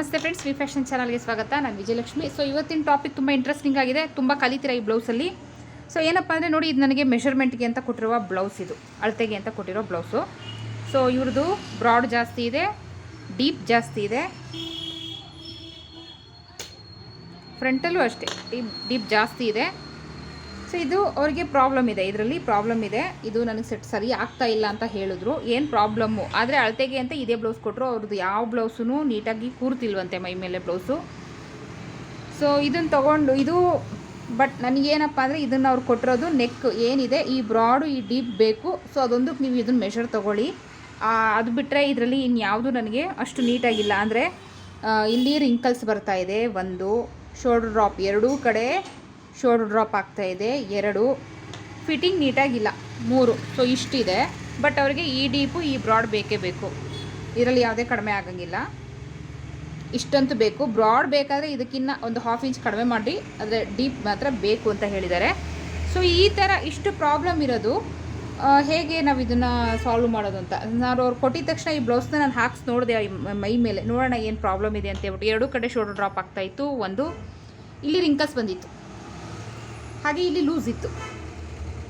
ನಮಸ್ತೆ friends V fashion ಚಾನಲ್ಗೆ ಸ್ವಾಗತ. ನಾನು ವಿಜಯಲಕ್ಷ್ಮಿ. ಸೊ ಇವತ್ತಿನ ಟಾಪಿಕ್ ತುಂಬ ಇಂಟ್ರೆಸ್ಟಿಂಗ್ ಆಗಿದೆ. ತುಂಬ ಕಲಿತೀರ ಈ ಬ್ಲೌಸಲ್ಲಿ ಸೊ ಏನಪ್ಪ ಅಂದರೆ ನೋಡಿ, ಇದು ನನಗೆ ಮೆಷರ್ಮೆಂಟ್ಗೆ ಅಂತ ಕೊಟ್ಟಿರುವ ಬ್ಲೌಸ್ ಇದು. ಅಳತೆಗೆ ಅಂತ ಕೊಟ್ಟಿರೋ ಬ್ಲೌಸು ಸೊ ಇವ್ರದ್ದು ಬ್ರಾಡ್ ಜಾಸ್ತಿ ಇದೆ ಡೀಪ್ ಜಾಸ್ತಿ ಇದೆ. ಫ್ರಂಟಲ್ಲೂ ಅಷ್ಟೇ ಡೀಪ್ ಡೀಪ್ ಜಾಸ್ತಿ ಇದೆ. ಸೊ ಇದು ಅವರಿಗೆ ಪ್ರಾಬ್ಲಮ್ ಇದೆ. ಇದರಲ್ಲಿ ಪ್ರಾಬ್ಲಮ್ ಇದೆ. ಇದು ನನಗೆ ಸೆಟ್ ಸರಿ ಆಗ್ತಾ ಇಲ್ಲ ಅಂತ ಹೇಳಿದ್ರು. ಏನು ಪ್ರಾಬ್ಲಮ್ಮು ಆದರೆ ಅಳತೆಗೆ ಅಂತ ಇದೇ ಬ್ಲೌಸ್ ಕೊಟ್ಟರು ಅವ್ರದ್ದು ಯಾವ ಬ್ಲೌಸೂ ನೀಟಾಗಿ ಕೂರ್ತಿಲ್ವಂತೆ ಮೈ ಮೇಲೆ ಬ್ಲೌಸು ಸೊ ಇದನ್ನು ತೊಗೊಂಡು ಇದು ಬಟ್ ನನಗೇನಪ್ಪ ಅಂದರೆ ಇದನ್ನು ಅವ್ರು ಕೊಟ್ಟಿರೋದು ನೆಕ್ ಏನಿದೆ. ಈ ಬ್ರಾಡು ಈ ಡೀಪ್ ಬೇಕು. ಸೊ ಅದೊಂದಕ್ಕೆ ನೀವು ಇದನ್ನು ಮೆಷರ್ ತೊಗೊಳ್ಳಿ. ಅದು ಬಿಟ್ಟರೆ ಇದರಲ್ಲಿ ಇನ್ಯಾವುದು ನನಗೆ ಅಷ್ಟು ನೀಟಾಗಿಲ್ಲ. ಅಂದರೆ ಇಲ್ಲಿ ರಿಂಕಲ್ಸ್ ಬರ್ತಾ ಇದೆ. ಒಂದು ಶೋಲ್ಡರ್ ಡ್ರಾಪ್ ಎರಡೂ ಕಡೆ. ಶೋಲ್ಡರ್ ಡ್ರಾಪ್ ಆಗ್ತಾ ಇದೆ. ಎರಡು. ಫಿಟ್ಟಿಂಗ್ ನೀಟಾಗಿಲ್ಲ. ಮೂರು. ಸೊ ಇಷ್ಟಿದೆ. ಬಟ್ ಅವರಿಗೆ ಈ ಡೀಪು, ಈ ಬ್ರಾಡ್ ಬೇಕೇ ಬೇಕು. ಇದರಲ್ಲಿ ಯಾವುದೇ ಕಡಿಮೆ ಆಗಂಗಿಲ್ಲ. ಇಷ್ಟಂತೂ ಬೇಕು. ಬ್ರಾಡ್ ಬೇಕಾದರೆ ಇದಕ್ಕಿನ್ನ ಒಂದು ಹಾಫ್ ಇಂಚ್ ಕಡಿಮೆ ಮಾಡಿ ಆದರೆ ಡೀಪ್ ಮಾತ್ರ ಬೇಕು ಅಂತ ಹೇಳಿದ್ದಾರೆ. ಸೊ ಈ ಥರ ಇಷ್ಟು ಪ್ರಾಬ್ಲಮ್ ಇರೋದು ಹೇಗೆ ನಾವು ಇದನ್ನು ಸಾಲ್ವ್ ಮಾಡೋದು ಅಂತ? ನಾನು ಅವ್ರು ಕೊಟ್ಟಿದ ತಕ್ಷಣ ಈ ಬ್ಲೌಸ್ನ ನಾನು ಹಾಕ್ಸಿ ನೋಡಿದೆ ಮೈ ಮೇಲೆ. ನೋಡೋಣ ಏನು ಪ್ರಾಬ್ಲಮ್ ಇದೆ ಅಂತ ಹೇಳ್ಬಿಟ್ಟು. ಎರಡೂ ಕಡೆ ಶೋಲ್ಡರ್ ಡ್ರಾಪ್ ಆಗ್ತಾಯಿತ್ತು ಒಂದು. ಇಲ್ಲಿ ರಿಂಕಲ್ಸ್ ಬಂದಿತ್ತು. ಹಾಗೆ ಇಲ್ಲಿ ಲೂಸ್ ಇತ್ತು.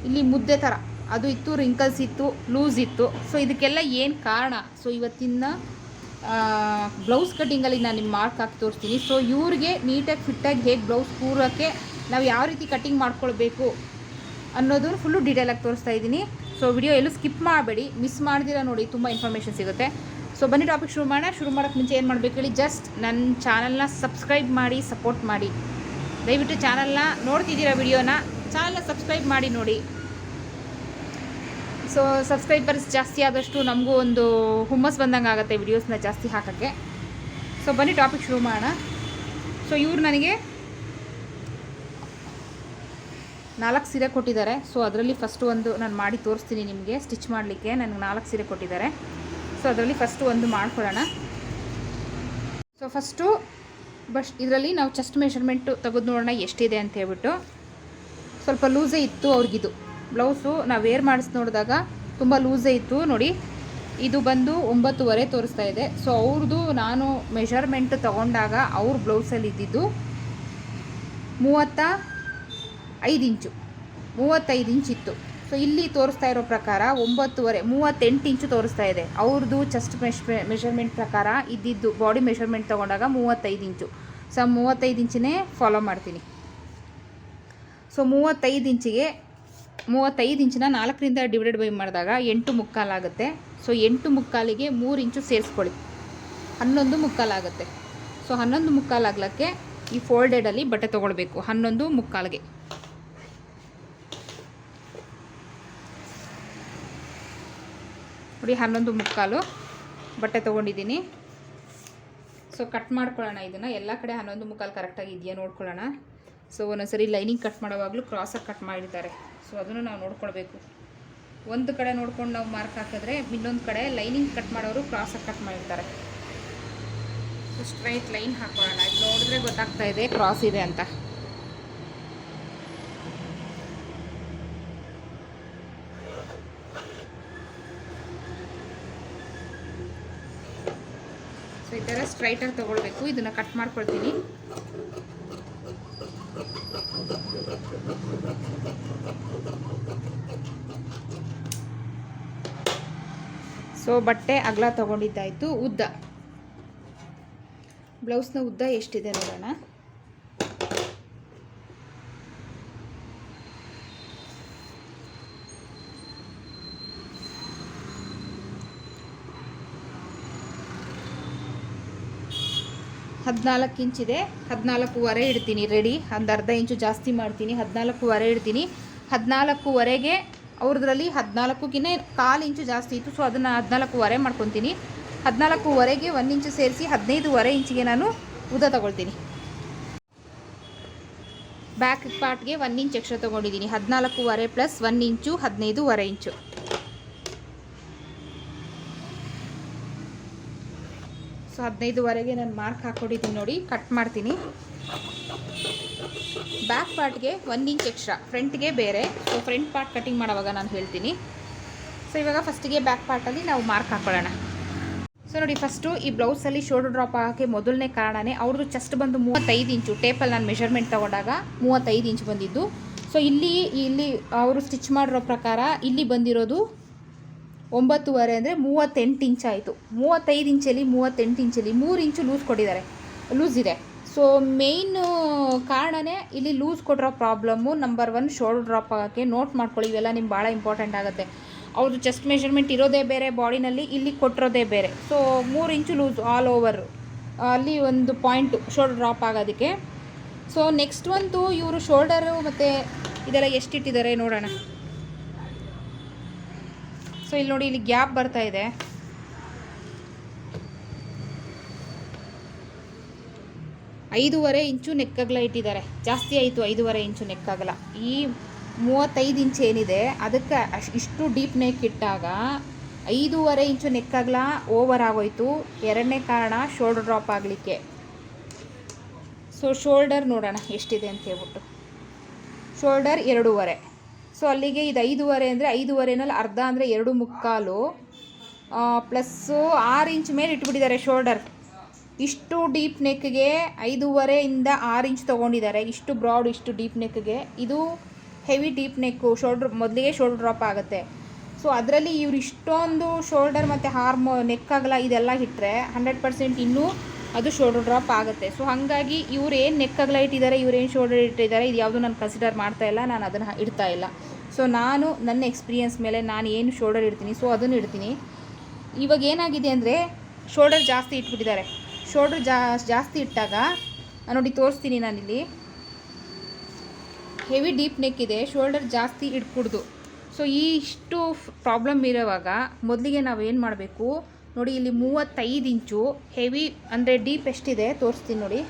ಇಲ್ಲಿ ಮುದ್ದೆ ಥರ ಅದು ಇತ್ತು ರಿಂಕಲ್ಸ್ ಇತ್ತು ಲೂಸ್ ಇತ್ತು. ಸೊ ಇದಕ್ಕೆಲ್ಲ ಏನು ಕಾರಣ? ಸೊ ಇವತ್ತಿನ ಬ್ಲೌಸ್ ಕಟ್ಟಿಂಗಲ್ಲಿ ನಾನು ನಿಮ್ಮ ಮಾರ್ಕ್ ಹಾಕಿ ತೋರಿಸ್ತೀನಿ. ಸೊ ಇವ್ರಿಗೆ ನೀಟಾಗಿ ಫಿಟ್ಟಾಗಿ ಹೇಗೆ ಬ್ಲೌಸ್ ಕೂರೋಕ್ಕೆ ನಾವು ಯಾವ ರೀತಿ ಕಟ್ಟಿಂಗ್ ಮಾಡ್ಕೊಳ್ಬೇಕು ಅನ್ನೋದನ್ನು ಫುಲ್ಲು ಡೀಟೇಲಾಗಿ ತೋರಿಸ್ತಾ ಇದ್ದೀನಿ. ಸೊ ವಿಡಿಯೋ ಎಲ್ಲೂ ಸ್ಕಿಪ್ ಮಾಡಬೇಡಿ. ಮಿಸ್ ಮಾಡ್ದಿರ ನೋಡಿ, ತುಂಬ ಇನ್ಫಾರ್ಮೇಷನ್ ಸಿಗುತ್ತೆ. ಸೊ ಬನ್ನಿ ಟಾಪಿಕ್ ಶುರು ಮಾಡೋಣ. ಶುರು ಮಾಡೋಕ್ಕೆ ಮುಂಚೆ ಏನು ಮಾಡಬೇಕು ಹೇಳಿ ಜಸ್ಟ್ ನನ್ನ ಚಾನಲ್ನ ಸಬ್ಸ್ಕ್ರೈಬ್ ಮಾಡಿ ಸಪೋರ್ಟ್ ಮಾಡಿ. ದಯವಿಟ್ಟು ಚಾನಲ್ನ ನೋಡ್ತಿದ್ದೀರಾ ವಿಡಿಯೋನ? ಚಾನಲ್ನ ಸಬ್ಸ್ಕ್ರೈಬ್ ಮಾಡಿ ನೋಡಿ. ಸೊ ಸಬ್ಸ್ಕ್ರೈಬರ್ಸ್ ಜಾಸ್ತಿ ಆದಷ್ಟು ನಮಗೂ ಒಂದು ಹುಮ್ಮಸ್ ಬಂದಂಗೆ ಆಗುತ್ತೆ ವಿಡಿಯೋಸ್ನ ಜಾಸ್ತಿ ಹಾಕೋಕ್ಕೆ. ಸೊ ಬನ್ನಿ ಟಾಪಿಕ್ ಶುರು ಮಾಡೋಣ. ಸೊ ಇವ್ರು ನನಗೆ ನಾಲ್ಕು ಸೀರೆ ಕೊಟ್ಟಿದ್ದಾರೆ. ಸೊ ಅದರಲ್ಲಿ ಫಸ್ಟು ಒಂದು ನಾನು ಮಾಡಿ ತೋರಿಸ್ತೀನಿ ನಿಮಗೆ ಸ್ಟಿಚ್ ಮಾಡಲಿಕ್ಕೆ. ನನಗೆ ನಾಲ್ಕು ಸೀರೆ ಕೊಟ್ಟಿದ್ದಾರೆ. ಸೊ ಅದರಲ್ಲಿ ಫಸ್ಟು ಒಂದು ಮಾಡ್ಕೊಳ್ಳೋಣ. ಸೊ ಫಸ್ಟು ಬಸ್ ಇದರಲ್ಲಿ ನಾವು ಚೆಸ್ಟ್ ಮೆಷರ್ಮೆಂಟು ತೆಗೆದು ನೋಡೋಣ ಎಷ್ಟಿದೆ ಅಂತ ಹೇಳ್ಬಿಟ್ಟು. ಸ್ವಲ್ಪ ಲೂಸೇ ಇತ್ತು ಅವ್ರಿಗಿದು. ಬ್ಲೌಸು ನಾವು ವೇರ್ ಮಾಡಿಸಿ ನೋಡಿದಾಗ ತುಂಬ ಲೂಸೇ ಇತ್ತು ನೋಡಿ. ಇದು ಬಂದು ಒಂಬತ್ತುವರೆ ತೋರಿಸ್ತಾ ಇದೆ. ಸೊ ಅವ್ರದ್ದು ನಾನು ಮೆಷರ್ಮೆಂಟ್ ತಗೊಂಡಾಗ ಅವ್ರ ಬ್ಲೌಸಲ್ಲಿ ಇದ್ದಿದ್ದು ಮೂವತ್ತ ಐದು ಇಂಚು. ಮೂವತ್ತೈದು ಇಂಚ್ ಇತ್ತು. ಸೊ ಇಲ್ಲಿ ತೋರಿಸ್ತಾ ಇರೋ ಪ್ರಕಾರ ಒಂಬತ್ತುವರೆ, ಮೂವತ್ತೆಂಟು ಇಂಚು ತೋರಿಸ್ತಾ ಇದೆ. ಅವ್ರದ್ದು ಚೆಸ್ಟ್ ಮೆಷ್ ಮೆಷರ್ಮೆಂಟ್ ಪ್ರಕಾರ ಇದ್ದಿದ್ದು ಬಾಡಿ ಮೆಷರ್ಮೆಂಟ್ ತೊಗೊಂಡಾಗ ಮೂವತ್ತೈದು ಇಂಚು. ಸೊ ಮೂವತ್ತೈದು ಇಂಚಿನೇ ಫಾಲೋ ಮಾಡ್ತೀನಿ. ಸೊ ಮೂವತ್ತೈದು ಇಂಚಿಗೆ, ಮೂವತ್ತೈದು ಇಂಚಿನ ನಾಲ್ಕರಿಂದ ಡಿವೈಡೆಡ್ ಬೈ ಮಾಡಿದಾಗ ಎಂಟು ಮುಕ್ಕಾಲಾಗುತ್ತೆ ಸೊ ಎಂಟು ಮುಕ್ಕಾಲಿಗೆ ಮೂರು ಇಂಚು ಸೇರಿಸ್ಕೊಳ್ಳಿ. ಹನ್ನೊಂದು ಮುಕ್ಕಾಲಾಗುತ್ತೆ ಸೊ ಹನ್ನೊಂದು ಮುಕ್ಕಾಲಾಗ್ಲಿಕ್ಕೆ ಈ ಫೋಲ್ಡೆಡಲ್ಲಿ ಬಟ್ಟೆ ತೊಗೊಳ್ಬೇಕು, ಹನ್ನೊಂದು ಮುಕ್ಕಾಲಿಗೆ. ನೋಡಿ ಹನ್ನೊಂದು ಮುಕ್ಕಾಲು ಬಟ್ಟೆ ತೊಗೊಂಡಿದ್ದೀನಿ. ಸೊ ಕಟ್ ಮಾಡ್ಕೊಳ್ಳೋಣ ಇದನ್ನು. ಎಲ್ಲ ಕಡೆ ಹನ್ನೊಂದು ಮುಕ್ಕಾಲು ಕರೆಕ್ಟಾಗಿ ಇದೆಯಾ ನೋಡ್ಕೊಳ್ಳೋಣ. ಸೊ ಒಂದೊಂದ್ಸರಿ ಲೈನಿಂಗ್ ಕಟ್ ಮಾಡೋವಾಗಲೂ ಕ್ರಾಸಾಗಿ ಕಟ್ ಮಾಡಿರ್ತಾರೆ ಸೊ ಅದನ್ನು ನಾವು ನೋಡ್ಕೊಳ್ಬೇಕು. ಒಂದು ಕಡೆ ನೋಡ್ಕೊಂಡು ನಾವು ಮಾರ್ಕ್ ಹಾಕಿದ್ರೆ, ಇನ್ನೊಂದು ಕಡೆ ಲೈನಿಂಗ್ ಕಟ್ ಮಾಡೋರು ಕ್ರಾಸಾಗಿ ಕಟ್ ಮಾಡಿರ್ತಾರೆ ಸೊ ಸ್ಟ್ರೈಟ್ ಲೈನ್ ಹಾಕೊಳ್ಳೋಣ. ಇದು ನೋಡಿದ್ರೆ ಗೊತ್ತಾಗ್ತಾ ಇದೆ ಕ್ರಾಸ್ ಇದೆ ಅಂತ ಸೊ ಈ ಥರ ಸ್ಟ್ರೈಟಾಗಿ ತೊಗೊಳ್ಬೇಕು ಇದನ್ನು ಕಟ್ ಮಾಡ್ಕೊಳ್ತೀನಿ. ಸೊ ಬಟ್ಟೆ ಅಗಲ ತೊಗೊಂಡಿದ್ದಾಯಿತು ಉದ್ದ. ಬ್ಲೌಸ್ನ ಉದ್ದ ಎಷ್ಟಿದೆ ನೋಡೋಣ. ಹದಿನಾಲ್ಕು ಇಂಚಿದೆ ಹದಿನಾಲ್ಕೂವರೆ ಇಡ್ತೀನಿ. ರೆಡಿ ಒಂದು ಅರ್ಧ ಇಂಚು ಜಾಸ್ತಿ ಮಾಡ್ತೀನಿ. ಹದಿನಾಲ್ಕೂವರೆ ಇಡ್ತೀನಿ. ಹದಿನಾಲ್ಕೂವರೆಗೆ ಅವ್ರದ್ರಲ್ಲಿ ಹದಿನಾಲ್ಕುಗಿನೇ ಕಾಲು ಇಂಚು ಜಾಸ್ತಿ ಇತ್ತು. ಸೊ ಅದನ್ನು ಹದಿನಾಲ್ಕೂವರೆ ಮಾಡ್ಕೊತೀನಿ. ಹದಿನಾಲ್ಕೂವರೆಗೆ ಒಂದು ಇಂಚು ಸೇರಿಸಿ ಹದಿನೈದುವರೆ ಇಂಚಿಗೆ ನಾನು ಉದ್ದ ತಗೊಳ್ತೀನಿ. ಬ್ಯಾಕ್ ಪಾರ್ಟ್ಗೆ ಒನ್ ಇಂಚ್ ಎಕ್ಸ್ಟ್ರಾ ತೊಗೊಂಡಿದ್ದೀನಿ. ಹದಿನಾಲ್ಕೂವರೆ ಪ್ಲಸ್ ಒನ್ ಇಂಚು ಹದಿನೈದುವರೆ ಇಂಚು. ಹದಿನೈದುವರೆಗೆ ನಾನು ಮಾರ್ಕ್ ಹಾಕ್ಕೊಂಡಿದ್ದೀನಿ ನೋಡಿ, ಕಟ್ ಮಾಡ್ತೀನಿ. ಬ್ಯಾಕ್ ಪಾರ್ಟ್ಗೆ ಒಂದು ಇಂಚ್ ಎಕ್ಸ್ಟ್ರಾ, ಫ್ರಂಟ್ಗೆ ಬೇರೆ. ಸೊ ಫ್ರಂಟ್ ಪಾರ್ಟ್ ಕಟಿಂಗ್ ಮಾಡೋವಾಗ ನಾನು ಹೇಳ್ತೀನಿ. ಸೊ ಇವಾಗ ಫಸ್ಟಿಗೆ ಬ್ಯಾಕ್ ಪಾರ್ಟಲ್ಲಿ ನಾವು ಮಾರ್ಕ್ ಹಾಕೊಳ್ಳೋಣ. ಸೊ ನೋಡಿ, ಫಸ್ಟು ಈ ಬ್ಲೌಸಲ್ಲಿ ಶೋಲ್ಡರ್ ಡ್ರಾಪ್ ಹಾಕಿ ಮೊದಲನೇ ಕಾರಣನೇ ಅವ್ರದ್ದು ಚೆಸ್ಟ್ ಬಂದು ಮೂವತ್ತೈದು ಇಂಚು. ಟೇಪಲ್ಲಿ ನಾನು ಮೆಷರ್ಮೆಂಟ್ ತೊಗೊಂಡಾಗ ಮೂವತ್ತೈದು ಇಂಚ್ ಬಂದಿದ್ದು. ಸೊ ಇಲ್ಲಿ ಇಲ್ಲಿ ಅವರು ಸ್ಟಿಚ್ ಮಾಡಿರೋ ಪ್ರಕಾರ ಇಲ್ಲಿ ಬಂದಿರೋದು ಒಂಬತ್ತುವರೆ ಅಂದರೆ ಮೂವತ್ತೆಂಟು ಇಂಚ್ ಆಯಿತು. ಮೂವತ್ತೈದು ಇಂಚಲ್ಲಿ, ಮೂವತ್ತೆಂಟು ಇಂಚಲ್ಲಿ ಮೂರು ಇಂಚು ಲೂಸ್ ಕೊಟ್ಟಿದ್ದಾರೆ. ಲೂಸ್ ಇದೆ. ಸೊ ಮೇಯ್ನ್ ಕಾರಣನೇ ಇಲ್ಲಿ ಲೂಸ್ ಕೊಟ್ಟಿರೋ problem number one shoulder drop ಆಗೋಕ್ಕೆ ನೋಟ್ ಮಾಡ್ಕೊಳ್ಳಿ. ಇವೆಲ್ಲ ನಿಮ್ಗೆ ಭಾಳ ಇಂಪಾರ್ಟೆಂಟ್ ಆಗುತ್ತೆ. ಅವ್ರದ್ದು ಚೆಸ್ಟ್ ಮೆಷರ್ಮೆಂಟ್ ಇರೋದೇ ಬೇರೆ ಬಾಡಿನಲ್ಲಿ ಇಲ್ಲಿ ಕೊಟ್ಟಿರೋದೇ ಬೇರೆ. ಸೊ ಮೂರು ಇಂಚು ಲೂಸ್ ಆಲ್ ಓವರ್ ಅಲ್ಲಿ ಒಂದು ಪಾಯಿಂಟು ಶೋಲ್ಡರ್ ಡ್ರಾಪ್ ಆಗೋದಕ್ಕೆ. ಸೊ ನೆಕ್ಸ್ಟ್ ಒಂದು ಇವರು ಶೋಲ್ಡರು ಮತ್ತು ಇದೆಲ್ಲ ಎಷ್ಟಿಟ್ಟಿದ್ದಾರೆ ನೋಡೋಣ. ಸೊ ಇಲ್ಲಿ ನೋಡಿ, ಇಲ್ಲಿ ಗ್ಯಾಪ್ ಬರ್ತಾ ಇದೆ. ಐದೂವರೆ ಇಂಚು ನೆಕ್ಕಗಲ ಇಟ್ಟಿದ್ದಾರೆ. ಜಾಸ್ತಿ ಆಯಿತು, ಐದೂವರೆ ಇಂಚು ನೆಕ್ಕಗಲ. ಈ ಮೂವತ್ತೈದು ಇಂಚು ಏನಿದೆ, ಅದಕ್ಕೆ ಅಷ್ಟು ಇಷ್ಟು ಡೀಪ್ ನೆಕ್ ಇಟ್ಟಾಗ ಐದೂವರೆ ಇಂಚು ನೆಕ್ಕಗಲ ಓವರ್ ಆಗೋಯ್ತು. ಎರಡನೇ ಕಾರಣ ಶೋಲ್ಡರ್ ಡ್ರಾಪ್ ಆಗಲಿಕ್ಕೆ. ಸೊ ಶೋಲ್ಡರ್ ನೋಡೋಣ ಎಷ್ಟಿದೆ ಅಂತ ಹೇಳ್ಬಿಟ್ಟು. ಶೋಲ್ಡರ್ ಎರಡೂವರೆ. ಸೊ ಅಲ್ಲಿಗೆ ಇದು ಐದೂವರೆ ಅಂದರೆ ಐದೂವರೆನಲ್ಲಿ ಅರ್ಧ ಅಂದರೆ ಎರಡು ಮುಕ್ಕಾಲು ಪ್ಲಸ್ಸು ಆರು ಇಂಚ್ ಮೇಲೆ ಇಟ್ಬಿಟ್ಟಿದ್ದಾರೆ ಶೋಲ್ಡರ್ ಇಷ್ಟು ಡೀಪ್ ನೆಕ್ಗೆ ಐದೂವರೆಯಿಂದ ಆರು ಇಂಚ್ ತೊಗೊಂಡಿದ್ದಾರೆ. ಇಷ್ಟು ಬ್ರಾಡ್ ಇಷ್ಟು ಡೀಪ್ ನೆಕ್ಗೆ ಇದು ಹೆವಿ ಡೀಪ್ ನೆಕ್ಕು ಶೋಲ್ಡ್ರ್ ಮೊದಲಿಗೆ ಶೋಲ್ಡ್ರ್ ಡ್ರಾಪ್ ಆಗುತ್ತೆ. ಸೊ ಅದರಲ್ಲಿ ಇವ್ರು ಇಷ್ಟೊಂದು ಶೋಲ್ಡರ್ ಮತ್ತು ಹಾರ್ಮೋ ನೆಕ್ ಆಗಲ್ಲ ಇದೆಲ್ಲ ಇಟ್ಟರೆ ಹಂಡ್ರೆಡ್ ಪರ್ಸೆಂಟ್ ಇನ್ನೂ ಅದು ಶೋಲ್ಡರ್ ಡ್ರಾಪ್ ಆಗುತ್ತೆ. ಸೊ ಹಾಗಾಗಿ ಇವ್ರು ಏನು ನೆಕ್ ಅಗಲ ಇಟ್ಟಿದ್ದಾರೆ ಏನು ಶೋಲ್ಡರ್ ಇಟ್ಟಿದ್ದಾರೆ ಇದು ಯಾವುದು ನಾನು ಕನ್ಸಿಡರ್ ಮಾಡ್ತಾ ಇಲ್ಲ, ನಾನು ಅದನ್ನು ಇಡ್ತಾ ಇಲ್ಲ. ಸೊ ನಾನು ನನ್ನ ಎಕ್ಸ್ಪೀರಿಯನ್ಸ್ ಮೇಲೆ ನಾನು ಏನು ಶೋಲ್ಡರ್ ಇಡ್ತೀನಿ ಸೊ ಅದನ್ನು ಇಡ್ತೀನಿ. ಇವಾಗ ಏನಾಗಿದೆ ಅಂದರೆ ಶೋಲ್ಡರ್ ಜಾಸ್ತಿ ಇಟ್ಬಿಟ್ಟಿದ್ದಾರೆ. ಶೋಲ್ಡರ್ ಜಾಸ್ತಿ ಇಟ್ಟಾಗ ನೋಡಿ ತೋರಿಸ್ತೀನಿ ನಾನಿಲ್ಲಿ. ಹೆವಿ ಡೀಪ್ ನೆಕ್ ಇದೆ ಶೋಲ್ಡರ್ ಜಾಸ್ತಿ ಇಟ್ಬಿಡ್ದು ಸೊ ಈ ಇಷ್ಟು ಪ್ರಾಬ್ಲಮ್ ಇರೋವಾಗ ಮೊದಲಿಗೆ ನಾವು ಏನು ಮಾಡಬೇಕು ನೋಡಿ, ಇಲ್ಲಿ ಮೂವತ್ತೈದು ಇಂಚು ಹೆವಿ ಅಂದರೆ ಡೀಪ್ ಎಷ್ಟಿದೆ? ತೋರಿಸ್ತೀನಿ ನೋಡಿ.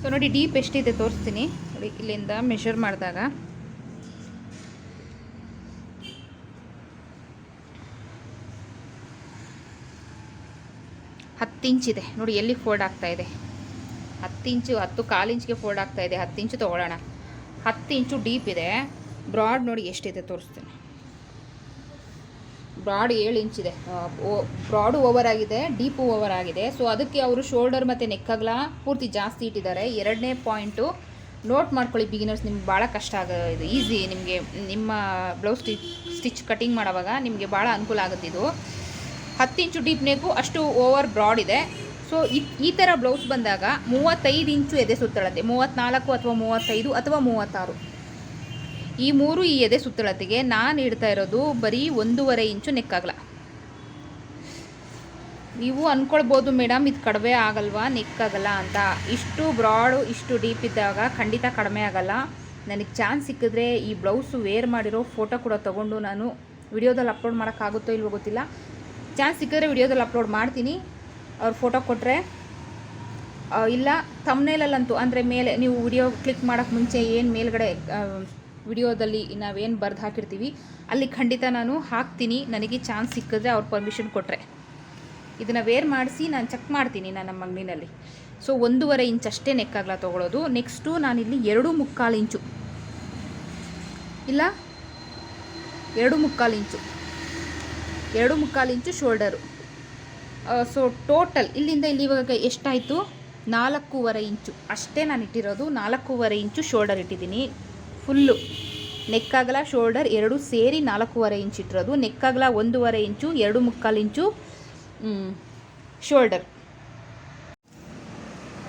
ಸೊ ನೋಡಿ ಡೀಪ್ ಎಷ್ಟಿದೆ ತೋರಿಸ್ತೀನಿ. ನೋಡಿ, ಇಲ್ಲಿಂದ ಮೆಷರ್ ಮಾಡಿದಾಗ. ಹತ್ತು ಇಂಚಿದೆ ನೋಡಿ, ಎಲ್ಲಿ ಫೋಲ್ಡ್ ಆಗ್ತಾ ಇದೆ? ಹತ್ತು ಇಂಚು, ಹತ್ತು ಕಾಲು ಇಂಚಿಗೆ ಫೋಲ್ಡ್ ಆಗ್ತಾ ಇದೆ. ಹತ್ತು ಇಂಚು ತೊಗೊಳ್ಳೋಣ. ಹತ್ತು ಇಂಚು ಡೀಪ್ ಇದೆ. ಬ್ರಾಡ್ ನೋಡಿ ಎಷ್ಟಿದೆ ತೋರಿಸ್ತೀನಿ. ಬ್ರಾಡ್ ಏಳು ಇಂಚಿದೆ ಬ್ರಾಡು ಓವರ್ ಆಗಿದೆ ಡೀಪು ಓವರ್ ಆಗಿದೆ. ಸೊ ಅದಕ್ಕೆ ಅವರು ಶೋಲ್ಡರ್ ಮತ್ತು ನೆಕ್ಕಗಲ ಪೂರ್ತಿ ಜಾಸ್ತಿ ಇಟ್ಟಿದ್ದಾರೆ. ಎರಡನೇ ಪಾಯಿಂಟು ನೋಟ್ ಮಾಡ್ಕೊಳ್ಳಿ ಬಿಗಿನರ್ಸ್ ನಿಮ್ಗೆ ಭಾಳ ಕಷ್ಟ ಆಗ, ಇದು ಈಸಿ ನಿಮಗೆ, ನಿಮ್ಮ ಬ್ಲೌಸ್ ಸ್ಟಿಚ್ ಸ್ಟಿಚ್ ಕಟಿಂಗ್ ಮಾಡುವಾಗ ನಿಮಗೆ ಭಾಳ ಅನುಕೂಲ ಆಗುತ್ತೆ ಇದು. ಹತ್ತು ಇಂಚು ಡೀಪ್ ನೆಕ್ಕು ಅಷ್ಟು ಓವರ್ ಬ್ರಾಡ್ ಇದೆ. ಸೊ ಈ ಥರ ಬ್ಲೌಸ್ ಬಂದಾಗ ಮೂವತ್ತೈದು ಇಂಚು ಎದೆ ಸುತ್ತಳತೆ ಮೂವತ್ತ್ನಾಲ್ಕು ಅಥವಾ ಮೂವತ್ತೈದು ಅಥವಾ ಮೂವತ್ತಾರು. ಈ ಮೂರು ಈ ಎದೆ ಸುತ್ತಳತೆಗೆ ನಾನು ಇಡ್ತಾ ಇರೋದು ಬರೀ ಒಂದೂವರೆ ಇಂಚು ನೆಕ್ಕಾಗಲ್ಲ. ನೀವು ಅಂದ್ಕೊಳ್ಬೋದು ಮೇಡಮ್, ಇದು ಕಡಿಮೆ ಆಗಲ್ವಾ, ನೆಕ್ಕಾಗಲ್ಲ ಅಂತ. ಇಷ್ಟು ಬ್ರಾಡು, ಇಷ್ಟು ಡೀಪ್ ಇದ್ದಾಗ ಖಂಡಿತ ಕಡಿಮೆ ಆಗಲ್ಲ. ನನಗೆ ಚಾನ್ಸ್ ಸಿಕ್ಕಿದ್ರೆ ಈ ಬ್ಲೌಸು ವೇರ್ ಮಾಡಿರೋ ಫೋಟೋ ಕೂಡ ತೊಗೊಂಡು ನಾನು ವಿಡಿಯೋದಲ್ಲಿ ಅಪ್ಲೋಡ್ ಮಾಡೋಕ್ಕಾಗುತ್ತೋ ಇಲ್ವೋ ಗೊತ್ತಿಲ್ಲ. ಚಾನ್ಸ್ ಸಿಕ್ಕಿದ್ರೆ ವಿಡಿಯೋದಲ್ಲಿ ಅಪ್ಲೋಡ್ ಮಾಡ್ತೀನಿ. ಅವ್ರು ಫೋಟೋ ಕೊಟ್ಟರೆ ಇಲ್ಲ ತಮ್ಮನೇಲಲ್ಲಂತೂ ಅಂದರೆ ಮೇಲೆ ನೀವು ವಿಡಿಯೋ ಕ್ಲಿಕ್ ಮಾಡೋಕ್ಕೆ ಮುಂಚೆ ಏನು ಮೇಲ್ಗಡೆ ವಿಡಿಯೋದಲ್ಲಿ ನಾವೇನು ಬರೆದು ಹಾಕಿರ್ತೀವಿ, ಅಲ್ಲಿ ಖಂಡಿತ ನಾನು ಹಾಕ್ತೀನಿ, ನನಗೆ ಚಾನ್ಸ್ ಸಿಕ್ಕಿದ್ರೆ ಅವ್ರು ಪರ್ಮಿಷನ್ ಕೊಟ್ಟರೆ ಇದನ್ನು ವೇರ್ ಮಾಡಿಸಿ ನಾನು ಚೆಕ್ ಮಾಡ್ತೀನಿ ನಾನು ನಮ್ಮ ಅಂಗಡಿನಲ್ಲಿ. ಸೊ ಒಂದೂವರೆ ಇಂಚ್ ಅಷ್ಟೇ ನೆಕ್ಕಾಗಲ ತೊಗೊಳೋದು. ನೆಕ್ಸ್ಟು ನಾನಿಲ್ಲಿ ಎರಡು ಮುಕ್ಕಾಲು ಇಂಚು. ಇಲ್ಲ, ಎರಡು ಮುಕ್ಕಾಲು ಇಂಚು. ಎರಡು ಮುಕ್ಕಾಲು ಇಂಚು ಶೋಲ್ಡರು. ಸೊ ಟೋಟಲ್ ಇಲ್ಲಿಂದ ಇಲ್ಲಿ ಇವಾಗ ಎಷ್ಟಾಯಿತು? ನಾಲ್ಕೂವರೆ ಇಂಚು. ಅಷ್ಟೇ ನಾನು ಇಟ್ಟಿರೋದು, ನಾಲ್ಕೂವರೆ ಇಂಚು ಶೋಲ್ಡರ್ ಇಟ್ಟಿದ್ದೀನಿ. ಫುಲ್ಲು. ನೆಕ್ಕಾಗಲ ಶೋಲ್ಡರ್ ಎರಡು ಸೇರಿ ನಾಲ್ಕೂವರೆ ಇಂಚ್ ಇಟ್ಟಿರೋದು. ನೆಕ್ಕಾಗಲ ಒಂದೂವರೆ ಇಂಚು, ಎರಡು ಮುಕ್ಕಾಲು ಇಂಚು ಶೋಲ್ಡರ್.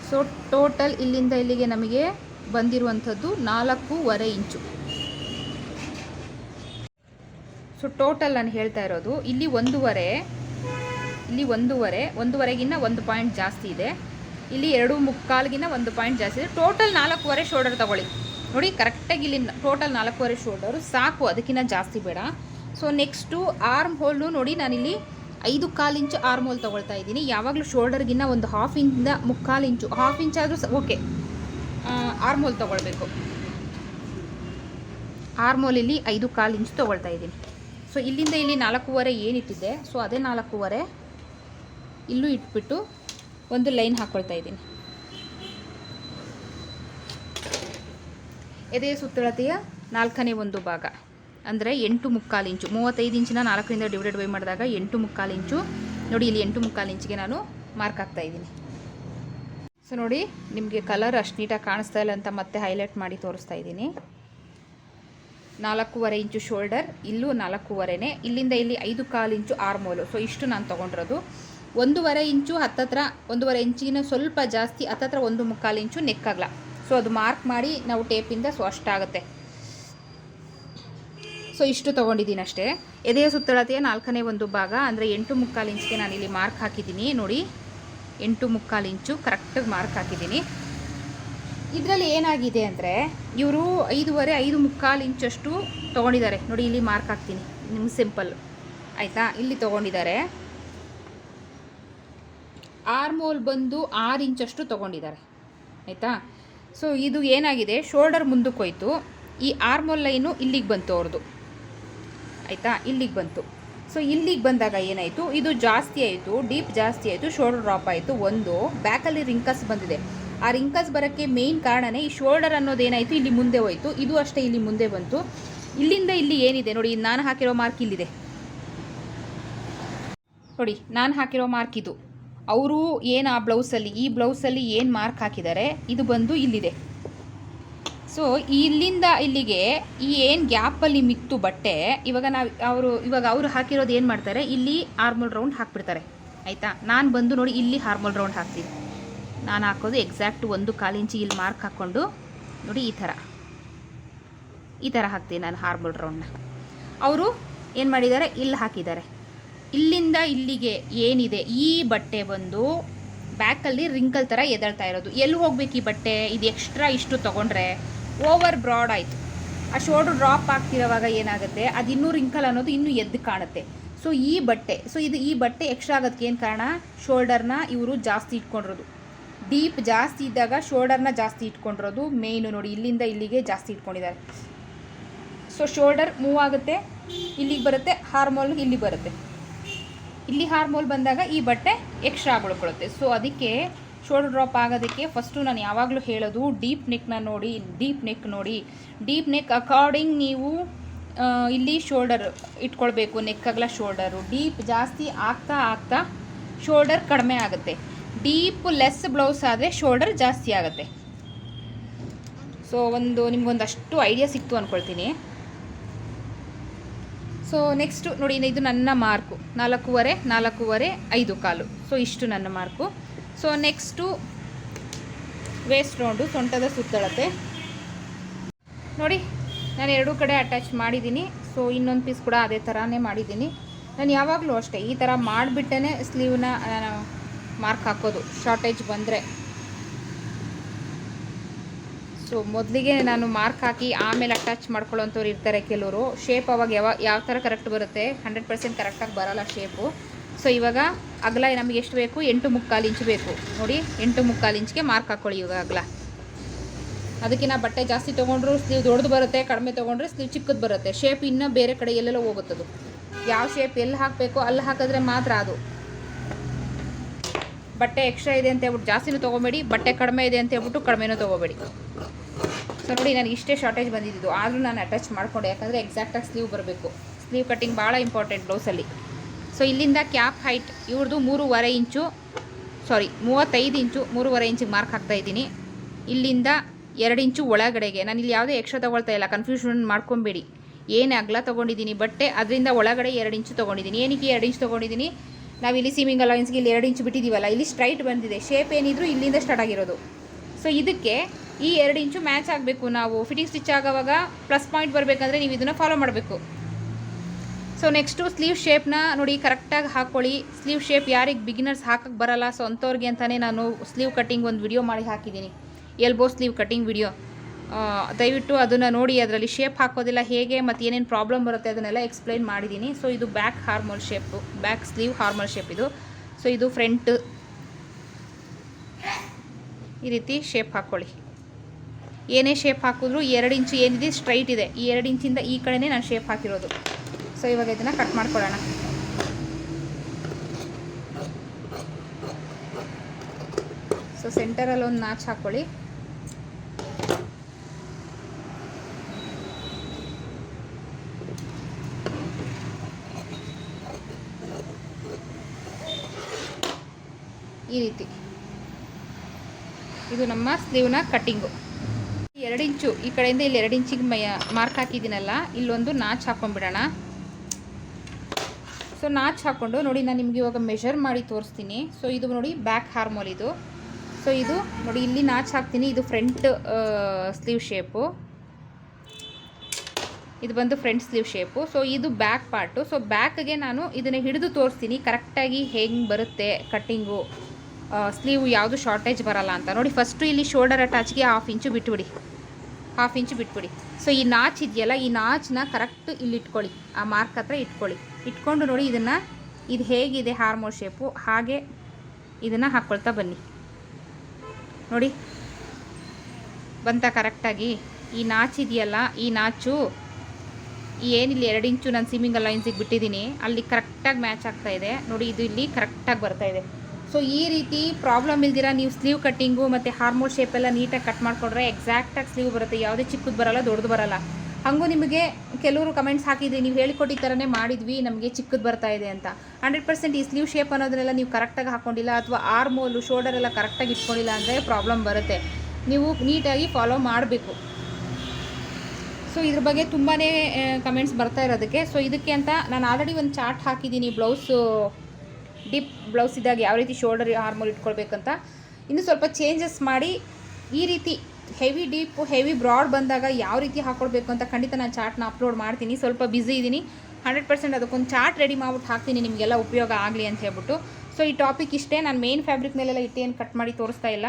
ಸೊ ಟೋಟಲ್ ಇಲ್ಲಿಂದ ಇಲ್ಲಿಗೆ ನಮಗೆ ಬಂದಿರುವಂಥದ್ದು ನಾಲ್ಕೂವರೆ ಇಂಚು. ಸೊ ಟೋಟಲ್ ನಾನು ಹೇಳ್ತಾ ಇರೋದು, ಇಲ್ಲಿ ಒಂದೂವರೆ ಇಲ್ಲಿ ಒಂದೂವರೆ, ಒಂದೂವರೆಗಿನ್ನ ಒಂದು ಪಾಯಿಂಟ್ ಜಾಸ್ತಿ ಇದೆ. ಇಲ್ಲಿ ಎರಡು ಮುಕ್ಕಾಲ್ಗಿನ್ನ ಒಂದು ಪಾಯಿಂಟ್ ಜಾಸ್ತಿ ಇದೆ. ಟೋಟಲ್ ನಾಲ್ಕೂವರೆ ಶೋಲ್ಡರ್ ತಗೊಳ್ಳಿ. ನೋಡಿ ಕರೆಕ್ಟಾಗಿ ಇಲ್ಲಿ ಟೋಟಲ್ ನಾಲ್ಕೂವರೆ ಶೋಲ್ಡರು ಸಾಕು ಅದಕ್ಕಿಂತ ಜಾಸ್ತಿ ಬೇಡ. ಸೊ ನೆಕ್ಸ್ಟು ಆರ್ಮ್ ಹೋಲ್ನು ನೋಡಿ, ನಾನಿಲ್ಲಿ ಐದು ಕಾಲು ಇಂಚು ಆರ್ಮ್ ಹೋಲ್ ತೊಗೊಳ್ತಾ ಇದ್ದೀನಿ. ಯಾವಾಗಲೂ ಶೋಲ್ಡರ್ಗಿನ್ನ ಒಂದು ಹಾಫ್ ಇಂಚಿಂದ ಮುಕ್ಕಾಲು ಇಂಚು ಹಾಫ್ ಇಂಚ್ ಆದರೂ ಓಕೆ ಆರ್ಮ್ ಹೋಲ್ ತೊಗೊಳ್ಬೇಕು. ಆರ್ಮ್ ಹೋಲ್ ಇಲ್ಲಿ ಐದು ಕಾಲು ಇಂಚು ತೊಗೊಳ್ತಾ ಇದ್ದೀನಿ. ಸೊ ಇಲ್ಲಿಂದ ಇಲ್ಲಿ ನಾಲ್ಕೂವರೆ ಏನಿಟ್ಟಿದ್ದೆ ಸೊ ಅದೇ ನಾಲ್ಕೂವರೆ ಇಲ್ಲೂ ಇಟ್ಬಿಟ್ಟು ಒಂದು ಲೈನ್ ಹಾಕ್ಕೊಳ್ತಾ ಇದ್ದೀನಿ. ಎದೆಯ ಸುತ್ತಳತೆಯ ನಾಲ್ಕನೇ ಒಂದು ಭಾಗ. ಅಂದರೆ ಎಂಟು ಮುಕ್ಕಾಲು ಇಂಚು. ಮೂವತ್ತೈದು ಇಂಚಿನ ನಾಲ್ಕರಿಂದ ಡಿವೈಡೆಡ್ ಬೈ ಮಾಡಿದಾಗ ಎಂಟು ಮುಕ್ಕಾಲು ಇಂಚು. ನೋಡಿ, ಇಲ್ಲಿ ಎಂಟು ಮುಕ್ಕಾಲು ಇಂಚಿಗೆ ನಾನು ಮಾರ್ಕ್ ಆಗ್ತಾ ಇದ್ದೀನಿ. ಸೊ ನೋಡಿ, ನಿಮಗೆ ಕಲರ್ ಅಷ್ಟು ನೀಟಾಗಿ ಕಾಣಿಸ್ತಾ ಇಲ್ಲ ಅಂತ ಮತ್ತೆ ಹೈಲೈಟ್ ಮಾಡಿ ತೋರಿಸ್ತಾ ಇದ್ದೀನಿ. ನಾಲ್ಕೂವರೆ ಇಂಚು ಶೋಲ್ಡರ್ ಇಲ್ಲೂ ನಾಲ್ಕೂವರೆನೇ. ಇಲ್ಲಿಂದ ಇಲ್ಲಿ ಐದು ಕಾಲು ಇಂಚು ಆರ್ಮೋಲು ಸೊ ಇಷ್ಟು ನಾನು ತೊಗೊಂಡಿರೋದು. ಒಂದೂವರೆ ಇಂಚು ಹತ್ತತ್ರ, ಒಂದೂವರೆ ಇಂಚಿನ ಸ್ವಲ್ಪ ಜಾಸ್ತಿ, ಹತ್ತತ್ರ ಒಂದು ಮುಕ್ಕಾಲು ಇಂಚು ನೆಕ್ಕಾಗಲ್ಲ ಸೊ ಅದು ಮಾರ್ಕ್ ಮಾಡಿ ನಾವು ಟೇಪಿಂದ ಸೊ ಅಷ್ಟಾಗುತ್ತೆ. ಸೊ ಇಷ್ಟು ತೊಗೊಂಡಿದ್ದೀನಿ ಅಷ್ಟೇ. ಎದೆಯ ಸುತ್ತಳತೆಯ ನಾಲ್ಕನೇ ಒಂದು ಭಾಗ, ಅಂದರೆ ಎಂಟು ಮುಕ್ಕಾಲು ಇಂಚಿಗೆ ನಾನು ಇಲ್ಲಿ ಮಾರ್ಕ್ ಹಾಕಿದ್ದೀನಿ. ನೋಡಿ, ಎಂಟು ಮುಕ್ಕಾಲು ಇಂಚು ಕರೆಕ್ಟಾಗಿ ಮಾರ್ಕ್ ಹಾಕಿದ್ದೀನಿ. ಇದರಲ್ಲಿ ಏನಾಗಿದೆ ಅಂದರೆ, ಇವರು ಐದೂವರೆ, ಐದು ಮುಕ್ಕಾಲು ಇಂಚಷ್ಟು ತೊಗೊಂಡಿದ್ದಾರೆ. ನೋಡಿ, ಇಲ್ಲಿ ಮಾರ್ಕ್ ಹಾಕ್ತೀನಿ. ನಿಮ್ಗೆ ಸಿಂಪಲ್ ಆಯಿತಾ? ಇಲ್ಲಿ ತೊಗೊಂಡಿದ್ದಾರೆ. ಆರ್ಮೋಲ್ ಬಂದು ಆರು ಇಂಚಷ್ಟು ತೊಗೊಂಡಿದ್ದಾರೆ. ಆಯಿತಾ? ಸೊ ಇದು ಏನಾಗಿದೆ? ಶೋಲ್ಡರ್ ಮುಂದಕ್ಕೆ ಹೋಯ್ತು. ಈ ಆರ್ಮೋಲ್ ಲೈನು ಇಲ್ಲಿಗೆ ಬಂತು ಅವ್ರದ್ದು. ಆಯಿತಾ? ಇಲ್ಲಿಗೆ ಬಂತು. ಸೊ ಇಲ್ಲಿಗೆ ಬಂದಾಗ ಏನಾಯಿತು? ಇದು ಜಾಸ್ತಿ ಆಯಿತು ಡೀಪ್ ಜಾಸ್ತಿ ಆಯಿತು ಶೋಲ್ಡರ್ ಡ್ರಾಪ್ ಆಯಿತು, ಒಂದು. ಬ್ಯಾಕಲ್ಲಿ ರಿಂಕಸ್ ಬಂದಿದೆ. ಆ ರಿಂಕಸ್ ಬರೋಕ್ಕೆ ಮೇಯ್ನ್ ಕಾರಣನೇ ಈ ಶೋಲ್ಡರ್ ಅನ್ನೋದು ಏನಾಯಿತು? ಇಲ್ಲಿ ಮುಂದೆ ಹೋಯಿತು. ಇದು ಅಷ್ಟೇ ಇಲ್ಲಿ ಮುಂದೆ ಬಂತು. ಇಲ್ಲಿಂದ ಇಲ್ಲಿ ಏನಿದೆ? ನೋಡಿ, ನಾನು ಹಾಕಿರೋ ಮಾರ್ಕ್ ಇಲ್ಲಿದೆ. ನೋಡಿ, ನಾನು ಹಾಕಿರೋ ಮಾರ್ಕ್ ಇದು. ಅವರು ಏನು ಆ ಬ್ಲೌಸಲ್ಲಿ, ಈ ಬ್ಲೌಸಲ್ಲಿ ಏನು ಮಾರ್ಕ್ ಹಾಕಿದ್ದಾರೆ, ಇದು ಬಂದು ಇಲ್ಲಿದೆ. ಸೊ ಇಲ್ಲಿಂದ ಇಲ್ಲಿಗೆ ಈ ಏನು ಗ್ಯಾಪಲ್ಲಿ ಮಿತ್ತು ಬಟ್ಟೆ, ಇವಾಗ ನಾವು ಅವರು, ಇವಾಗ ಅವರು ಹಾಕಿರೋದು ಏನು ಮಾಡ್ತಾರೆ, ಇಲ್ಲಿ ಹಾರ್ಮೋಲ್ ರೌಂಡ್ ಹಾಕ್ಬಿಡ್ತಾರೆ. ಆಯಿತಾ? ನಾನು ಬಂದು ನೋಡಿ ಇಲ್ಲಿ ಹಾರ್ಮೋಲ್ ರೌಂಡ್ ಹಾಕ್ತೀನಿ. ನಾನು ಹಾಕೋದು ಎಕ್ಸಾಕ್ಟ್ ಒಂದು ಕಾಲಿಂಚಿ ಇಲ್ಲಿ ಮಾರ್ಕ್ ಹಾಕ್ಕೊಂಡು ನೋಡಿ ಈ ಥರ. ಈ ಥರ ಹಾಕ್ತೀನಿ ನಾನು ಹಾರ್ಮೋಲ್ ರೌಂಡ್ನ. ಅವರು ಏನು ಮಾಡಿದ್ದಾರೆ? ಇಲ್ಲಿ ಹಾಕಿದ್ದಾರೆ. ಇಲ್ಲಿಂದ ಇಲ್ಲಿಗೆ ಏನಿದೆ, ಈ ಬಟ್ಟೆ ಬಂದು ಬ್ಯಾಕಲ್ಲಿ ರಿಂಕಲ್ ಥರ ಎದಳ್ತಾ ಇರೋದು. ಎಲ್ಲಿ ಹೋಗ್ಬೇಕು ಈ ಬಟ್ಟೆ? ಇದು ಎಕ್ಸ್ಟ್ರಾ ಇಷ್ಟು ತೊಗೊಂಡ್ರೆ? ಓವರ್ ಬ್ರಾಡ್ ಆಯಿತು. ಆ ಶೋಲ್ಡ್ರ್ ಡ್ರಾಪ್ ಆಗ್ತಿರೋವಾಗ ಏನಾಗುತ್ತೆ? ಅದು ಇನ್ನೂ ರಿಂಕಲ್ ಅನ್ನೋದು ಇನ್ನೂ ಎದ್ದು ಕಾಣುತ್ತೆ. ಸೊ ಈ ಬಟ್ಟೆ ಸೊ ಇದು ಈ ಬಟ್ಟೆ ಎಕ್ಸ್ಟ್ರಾ ಆಗೋದಕ್ಕೆ ಏನು ಕಾರಣ? ಶೋಲ್ಡರ್ನ ಇವರು ಜಾಸ್ತಿ ಇಟ್ಕೊಂಡಿರೋದು. ಡೀಪ್ ಜಾಸ್ತಿ ಇದ್ದಾಗ ಶೋಲ್ಡರ್ನ ಜಾಸ್ತಿ ಇಟ್ಕೊಂಡಿರೋದು. ಮೇಯ್ನು ನೋಡಿ, ಇಲ್ಲಿಂದ ಇಲ್ಲಿಗೆ ಜಾಸ್ತಿ ಇಟ್ಕೊಂಡಿದ್ದಾರೆ. ಸೊ ಶೋಲ್ಡರ್ ಮೂವ್ ಆಗುತ್ತೆ, ಇಲ್ಲಿಗೆ ಬರುತ್ತೆ ಹಾರ್ಮೋಲ್ ಇಲ್ಲಿ ಬರುತ್ತೆ. ಇಲ್ಲಿ ಹಾರ್ಮೋಲ್ ಬಂದಾಗ ಈ ಬಟ್ಟೆ ಎಕ್ಸ್ಟ್ರಾ ಉಳ್ಕೊಳ್ಳುತ್ತೆ ಸೊ ಅದಕ್ಕೆ ಶೋಲ್ಡರ್ ಡ್ರಾಪ್ ಆಗೋದಕ್ಕೆ ಫಸ್ಟು ನಾನು ಯಾವಾಗಲೂ ಹೇಳೋದು ಡೀಪ್ ನೆಕ್ನ ನೋಡಿ ಡೀಪ್ ನೆಕ್ ನೋಡಿ. ಡೀಪ್ ನೆಕ್ ಅಕಾರ್ಡಿಂಗ್ ನೀವು ಇಲ್ಲಿ ಶೋಲ್ಡರ್ ಇಟ್ಕೊಳ್ಬೇಕು ನೆಕ್ ಶೋಲ್ಡರು ಡೀಪ್ ಜಾಸ್ತಿ ಆಗ್ತಾ ಆಗ್ತಾ ಶೋಲ್ಡರ್ ಕಡಿಮೆ ಆಗುತ್ತೆ. ಡೀಪ್ ಲೆಸ್ ಬ್ಲೌಸ್ ಆದರೆ ಶೋಲ್ಡರ್ ಜಾಸ್ತಿ ಆಗುತ್ತೆ. ಸೊ ಒಂದು ನಿಮ್ಗೊಂದಷ್ಟು ಐಡಿಯಾ ಸಿಕ್ತು ಅಂದ್ಕೊಳ್ತೀನಿ ಸೊ ನೆಕ್ಸ್ಟು ನೋಡಿ ಇದು ನನ್ನ ಮಾರ್ಕು ನಾಲ್ಕೂವರೆ ನಾಲ್ಕೂವರೆ, ಐದು ಕಾಲು. ಸೊ ಇಷ್ಟು ನನ್ನ mark so next waist round ಸೊಂಟದ ಸುತ್ತಳತೆ. ನೋಡಿ, ನಾನು ಎರಡೂ ಕಡೆ ಅಟ್ಯಾಚ್ ಮಾಡಿದ್ದೀನಿ. ಸೊ ಇನ್ನೊಂದು ಪೀಸ್ ಕೂಡ ಅದೇ ಥರನೇ ಮಾಡಿದ್ದೀನಿ. ನಾನು ಯಾವಾಗಲೂ ಅಷ್ಟೇ ಈ ಥರ ಮಾಡಿಬಿಟ್ಟೇ ಸ್ಲೀವ್ನ ಮಾರ್ಕ್ ಹಾಕೋದು. ಶಾರ್ಟೇಜ್ ಬಂದರೆ. ಸೊ ಮೊದಲಿಗೆ ನಾನು ಮಾರ್ಕ್ ಹಾಕಿ ಆಮೇಲೆ ಅಟ್ಯಾಚ್ ಮಾಡ್ಕೊಳ್ಳೋಂಥವ್ರು ಇರ್ತಾರೆ ಕೆಲವರು. ಶೇಪ್ ಅವಾಗ ಯಾವ ಯಾವ ಥರ ಕರೆಕ್ಟ್ ಬರುತ್ತೆ? ಹಂಡ್ರೆಡ್ ಪರ್ಸೆಂಟ್ ಕರೆಕ್ಟಾಗಿ ಬರೋಲ್ಲ ಶೇಪು ಸೊ ಇವಾಗ ಅಗಲ ನಮಗೆ ಎಷ್ಟು ಬೇಕು? ಎಂಟು ಮುಕ್ಕಾಲು ಇಂಚು ಬೇಕು. ನೋಡಿ, ಎಂಟು ಮುಕ್ಕಾಲು ಇಂಚ್ಗೆ ಮಾರ್ಕ್ ಹಾಕ್ಕೊಳ್ಳಿ ಇವಾಗ ಅಗಲ. ಅದಕ್ಕಿಂತ ಬಟ್ಟೆ ಜಾಸ್ತಿ ತೊಗೊಂಡ್ರು ಸ್ಲೀವ್ ದೊಡ್ಡದು ಬರುತ್ತೆ, ಕಡಿಮೆ ತೊಗೊಂಡ್ರೆ ಸ್ಲೀವ್ ಚಿಕ್ಕದು ಬರುತ್ತೆ. ಶೇಪ್ ಇನ್ನೂ ಬೇರೆ ಕಡೆ ಎಲ್ಲೆಲ್ಲೋ ಹೋಗುತ್ತದು. ಯಾವ ಶೇಪ್ ಎಲ್ಲಿ ಹಾಕಬೇಕು ಅಲ್ಲಿ ಹಾಕಿದ್ರೆ ಮಾತ್ರ ಅದು. ಬಟ್ಟೆ ಎಕ್ಸ್ಟ್ರಾ ಇದೆ ಅಂತ ಹೇಳ್ಬಿಟ್ಟು ಜಾಸ್ತಿನೂ ತೊಗೊಬೇಡಿ, ಬಟ್ಟೆ ಕಡಿಮೆ ಇದೆ ಅಂತ ಹೇಳ್ಬಿಟ್ಟು ಕಡಿಮೆನೂ ತೊಗೋಬೇಡಿ. ಸೊ ನೋಡಿ ನನಗೆ ಇಷ್ಟೇ ಶಾರ್ಟೇಜ್ ಬಂದಿದ್ದು. ಆದರೂ ನಾನು ಅಟ್ಯಾಚ್ ಮಾಡಿಕೊಂಡೆ. ಯಾಕಂದರೆ ಎಕ್ಸಾಕ್ಟಾಗಿ ಸ್ಲೀವ್ ಬರಬೇಕು. ಸ್ಲೀವ್ ಕಟ್ಟಿಂಗ್ ಭಾಳ ಇಂಪಾರ್ಟೆಂಟ್ ಬ್ಲೌಸಲ್ಲಿ ಸೊ ಇಲ್ಲಿಂದ ಕ್ಯಾಪ್ ಹೈಟ್ ಇವ್ರದ್ದು ಮೂರುವರೆ ಇಂಚು ಸಾರಿ ಮೂವತ್ತೈದು ಇಂಚು, ಮೂರುವರೆ ಇಂಚಿಗೆ ಮಾರ್ಕ್ ಹಾಕ್ತಾ ಇದ್ದೀನಿ. ಇಲ್ಲಿಂದ ಎರಡು ಇಂಚು ಒಳಗಡೆಗೆ. ನಾನು ಇಲ್ಲಿ ಯಾವುದೇ ಎಕ್ಸ್ಟ್ರಾ ತೊಗೊಳ್ತಾ ಇಲ್ಲ. ಕನ್ಫ್ಯೂಷನ್ ಮಾಡ್ಕೊಬೇಡಿ. ಏನು ಅಗಲ ತೊಗೊಂಡಿದ್ದೀನಿ, ಬಟ್ಟೆ, ಅದರಿಂದ ಒಳಗಡೆ ಎರಡು ಇಂಚು ತೊಗೊಂಡಿದ್ದೀನಿ. ಏನಕ್ಕೆ ಎರಡು ಇಂಚು ತೊಗೊಂಡಿದ್ದೀನಿ? ನಾವು ಇಲ್ಲಿ ಸೀಮಿಂಗ್ ಅಲೈನ್ಸ್ಗೆ ಇಲ್ಲಿ ಎರಡು ಇಂಚು ಬಿಟ್ಟಿದ್ದೀವಲ್ಲ ಇಲ್ಲಿ ಸ್ಟ್ರೈಟ್ ಬಂದಿದೆ. ಶೇಪ್ ಏನಿದ್ರು ಇಲ್ಲಿಂದ ಸ್ಟಾರ್ಟ್ ಆಗಿರೋದು. ಸೊ ಇದಕ್ಕೆ ಈ ಎರಡು ಇಂಚು ಮ್ಯಾಚ್ ಆಗಬೇಕು. ನಾವು ಫಿಟಿಂಗ್ ಸ್ಟಿಚ್ ಆಗೋವಾಗ ಪ್ಲಸ್ ಪಾಯಿಂಟ್ ಬರಬೇಕಂದ್ರೆ ನೀವು ಇದನ್ನು ಫಾಲೋ ಮಾಡಬೇಕು. ಸೊ ನೆಕ್ಸ್ಟು ಸ್ಲೀವ್ ಶೇಪ್ನ ನೋಡಿ ಕರೆಕ್ಟಾಗಿ ಹಾಕ್ಕೊಳ್ಳಿ ಸ್ಲೀವ್ ಶೇಪ್ ಯಾರಿಗೆ ಬಿಗಿನರ್ಸ್ ಹಾಕಕ್ಕೆ ಬರಲ್ಲ. ಸೊ ಅಂಥವ್ರಿಗೆ ಅಂತಲೇ ನಾನು ಸ್ಲೀವ್ ಕಟ್ಟಿಂಗ್ ಒಂದು ವಿಡಿಯೋ ಮಾಡಿ ಹಾಕಿದ್ದೀನಿ. ಎಲ್ಬೋ ಸ್ಲೀವ್ ಕಟ್ಟಿಂಗ್ ವಿಡಿಯೋ ದಯವಿಟ್ಟು ಅದನ್ನು ನೋಡಿ, ಅದರಲ್ಲಿ ಶೇಪ್ ಹಾಕೋದಿಲ್ಲ. ಹೇಗೆ ಮತ್ತು ಏನೇನು ಪ್ರಾಬ್ಲಮ್ ಬರುತ್ತೆ ಅದನ್ನೆಲ್ಲ ಎಕ್ಸ್ಪ್ಲೈನ್ ಮಾಡಿದ್ದೀನಿ. ಸೊ ಇದು back armhole shape back sleeve armhole shape ಇದು. ಸೊ ಇದು ಫ್ರಂಟ್ ಈ ರೀತಿ ಶೇಪ್ ಹಾಕ್ಕೊಳ್ಳಿ ಏನೇ ಶೇಪ್ ಹಾಕಿದ್ರು ಎರಡು ಇಂಚು ಏನಿದೆ ಸ್ಟ್ರೈಟ್ ಇದೆ. ಈ ಎರಡು ಇಂಚಿಂದ ಈ ಕಡೆನೇ ನಾನು ಶೇಪ್ ಹಾಕಿರೋದು. ಸೊ ಇವಾಗ ಇದನ್ನು ಕಟ್ ಮಾಡ್ಕೊಳ್ಳೋಣ. ಸೊ ಸೆಂಟರಲ್ಲಿ ಒಂದು ನಾಚ್ ಹಾಕ್ಕೊಳ್ಳಿ ಈ ರೀತಿ. ಇದು ನಮ್ಮ ಸ್ಲೀವ್ನ ಕಟ್ಟಿಂಗು ಇಂಚು ಈ ಕಡೆಯಿಂದ ಇಲ್ಲಿ ಎರಡು ಇಂಚಿಗೆ ಮೈ ಮಾರ್ಕ್ ಹಾಕಿದ್ದೀನಲ್ಲ, ಇಲ್ಲೊಂದು ನಾಚ್ ಹಾಕೊಂಡ್ಬಿಡೋಣ. ಸೊ ನಾಚ್ ಹಾಕ್ಕೊಂಡು ನೋಡಿ, ನಾನು ನಿಮಗೆ ಇವಾಗ ಮೆಷರ್ ಮಾಡಿ ತೋರಿಸ್ತೀನಿ. ಸೊ ಇದು ನೋಡಿ ಬ್ಯಾಕ್ ಹಾರ್ಮೋಲ್ ಇದು. ಸೊ ಇದು ನೋಡಿ, ಇಲ್ಲಿ ನಾಚ್ ಹಾಕ್ತೀನಿ. ಇದು ಫ್ರಂಟ್ ಸ್ಲೀವ್ ಶೇಪು ಇದು ಬಂದು ಫ್ರಂಟ್ ಸ್ಲೀವ್ ಶೇಪು ಸೊ ಇದು ಬ್ಯಾಕ್ ಪಾರ್ಟು ಸೊ ಬ್ಯಾಕ್ಗೆ ನಾನು ಇದನ್ನು ಹಿಡಿದು ತೋರಿಸ್ತೀನಿ. ಕರೆಕ್ಟಾಗಿ ಹೆಂಗೆ ಬರುತ್ತೆ ಕಟ್ಟಿಂಗು ಸ್ಲೀವ್ ಯಾವುದು ಶಾರ್ಟೇಜ್ ಬರಲ್ಲ ಅಂತ. ನೋಡಿ ಫಸ್ಟು ಇಲ್ಲಿ ಶೋಲ್ಡರ್ ಅಟ್ಯಾಚ್ಗೆ ಹಾಫ್ ಇಂಚು ಬಿಟ್ಬಿಡಿ. ಹಾಫ್ ಇಂಚು ಬಿಟ್ಬಿಡಿ. ಸೊ ಈ ನಾಚ್ ಇದೆಯಲ್ಲ, ಈ ನಾಚನ್ನ ಕರೆಕ್ಟ್ ಇಲ್ಲಿ ಇಟ್ಕೊಳ್ಳಿ. ಆ ಮಾರ್ಕ್ ಹತ್ರ ಇಟ್ಕೊಳ್ಳಿ. ಇಟ್ಕೊಂಡು ನೋಡಿ ಇದನ್ನು, ಇದು ಹೇಗಿದೆ ಹಾರ್ಮೋ ಶೇಪು ಹಾಗೆ ಇದನ್ನು ಹಾಕ್ಕೊಳ್ತಾ ಬನ್ನಿ. ನೋಡಿ, ಬಂತ ಕರೆಕ್ಟಾಗಿ ಈ ನಾಚ್ ಇದೆಯಲ್ಲ, ಈ ನಾಚು ಏನಿಲ್ಲಿ ಎರಡು ಇಂಚು ನಾನು ಸಿಮ್ಮಿಂಗ್ ಅಲೈನ್ಸಿಗೆ ಬಿಟ್ಟಿದ್ದೀನಿ, ಅಲ್ಲಿ ಕರೆಕ್ಟಾಗಿ ಮ್ಯಾಚ್ ಆಗ್ತಾ ಇದೆ. ನೋಡಿ, ಇದು ಇಲ್ಲಿ ಕರೆಕ್ಟಾಗಿ ಬರ್ತಾ ಇದೆ. ಸೊ ಈ ರೀತಿ ಪ್ರಾಬ್ಲಮ್ ಇಲ್ದಿರ ನೀವು ಸ್ಲೀವ್ ಕಟ್ಟಿಂಗು ಮತ್ತು ಶೇಪ್ ಶೇಪೆಲ್ಲ ನೀಟಾಗಿ ಕಟ್ ಮಾಡಿಕೊಂಡ್ರೆ ಎಕ್ಸಾಕ್ಟಾಗಿ ಸ್ಲೀವ್ ಬರುತ್ತೆ. ಯಾವುದೇ ಚಿಕ್ಕದು ಬರಲ್ಲ, ದೊಡ್ಡದು ಬರಲ್ಲ. ಹಾಗೂ ನಿಮಗೆ ಕೆಲವರು ಕಮೆಂಟ್ಸ್ ಹಾಕಿದ್ರಿ, ನೀವು ಹೇಳಿಕೊಟ್ಟಿದ್ದ ಥರನೇ ಮಾಡಿದ್ವಿ, ನಮಗೆ ಚಿಕ್ಕದು ಬರ್ತಾ ಇದೆ ಅಂತ. ಹಂಡ್ರೆಡ್ ಪರ್ಸೆಂಟ್ ಈ ಸ್ಲೀವ್ ಶೇಪ್ ಅನ್ನೋದನ್ನೆಲ್ಲ ನೀವು ಕರೆಕ್ಟಾಗಿ ಹಾಕೊಂಡಿಲ್ಲ ಅಥವಾ ಆರ್ಮೋಲು ಶೋಲ್ಡರ್ ಎಲ್ಲ ಕರೆಕ್ಟಾಗಿ ಇಟ್ಕೊಂಡಿಲ್ಲ ಅಂದರೆ ಪ್ರಾಬ್ಲಮ್ ಬರುತ್ತೆ. ನೀವು ನೀಟಾಗಿ ಫಾಲೋ ಮಾಡಬೇಕು. ಸೊ ಇದ್ರ ಬಗ್ಗೆ ತುಂಬಾ ಕಮೆಂಟ್ಸ್ ಬರ್ತಾ ಇರೋದಕ್ಕೆ. ಸೊ ಇದಕ್ಕೆ ಅಂತ ನಾನು ಆಲ್ರೆಡಿ ಒಂದು ಚಾರ್ಟ್ ಹಾಕಿದ್ದೀನಿ ಬ್ಲೌಸು ಡಿಪ್ ಬ್ಲೌಸ್ ಇದ್ದಾಗ ಯಾವ ರೀತಿ ಶೋಲ್ಡರ್ ಹಾರ್ಮೋಲ್ ಇಟ್ಕೊಳ್ಬೇಕಂತ ಇನ್ನು ಸ್ವಲ್ಪ ಚೇಂಜಸ್ ಮಾಡಿ ಈ ರೀತಿ ಹೆವಿ ಡೀಪ್ ಹೆವಿ ಬ್ರಾಡ್ ಬಂದಾಗ ಯಾವ ರೀತಿ ಹಾಕ್ಕೊಳ್ಬೇಕು ಅಂತ ಖಂಡಿತ ನಾನು ಚಾರ್ಟ್ನ ಅಪ್ಲೋಡ್ ಮಾಡ್ತೀನಿ. ಸ್ವಲ್ಪ ಬ್ಯುಸಿ ಇದ್ದೀನಿ ಹಂಡ್ರೆಡ್ ಪರ್ಸೆಂಟ್ ಅದಕ್ಕೊಂದು ಚಾರ್ಟ್ ರೆಡಿ ಮಾಡ್ಬಿಟ್ಟು ಹಾಕ್ತೀನಿ. ನಿಮಗೆಲ್ಲ ಉಪಯೋಗ ಆಗಲಿ ಅಂತ ಹೇಳ್ಬಿಟ್ಟು. ಸೊ ಈ ಟಾಪಿಕ್ ಇಷ್ಟೇ. ನಾನು ಮೇನ್ ಫ್ಯಾಬ್ರಿಕ್ ಮೇಲೆಲ್ಲ ಇಟ್ಟೇನು ಕಟ್ ಮಾಡಿ ತೋರಿಸ್ತಾ ಇಲ್ಲ.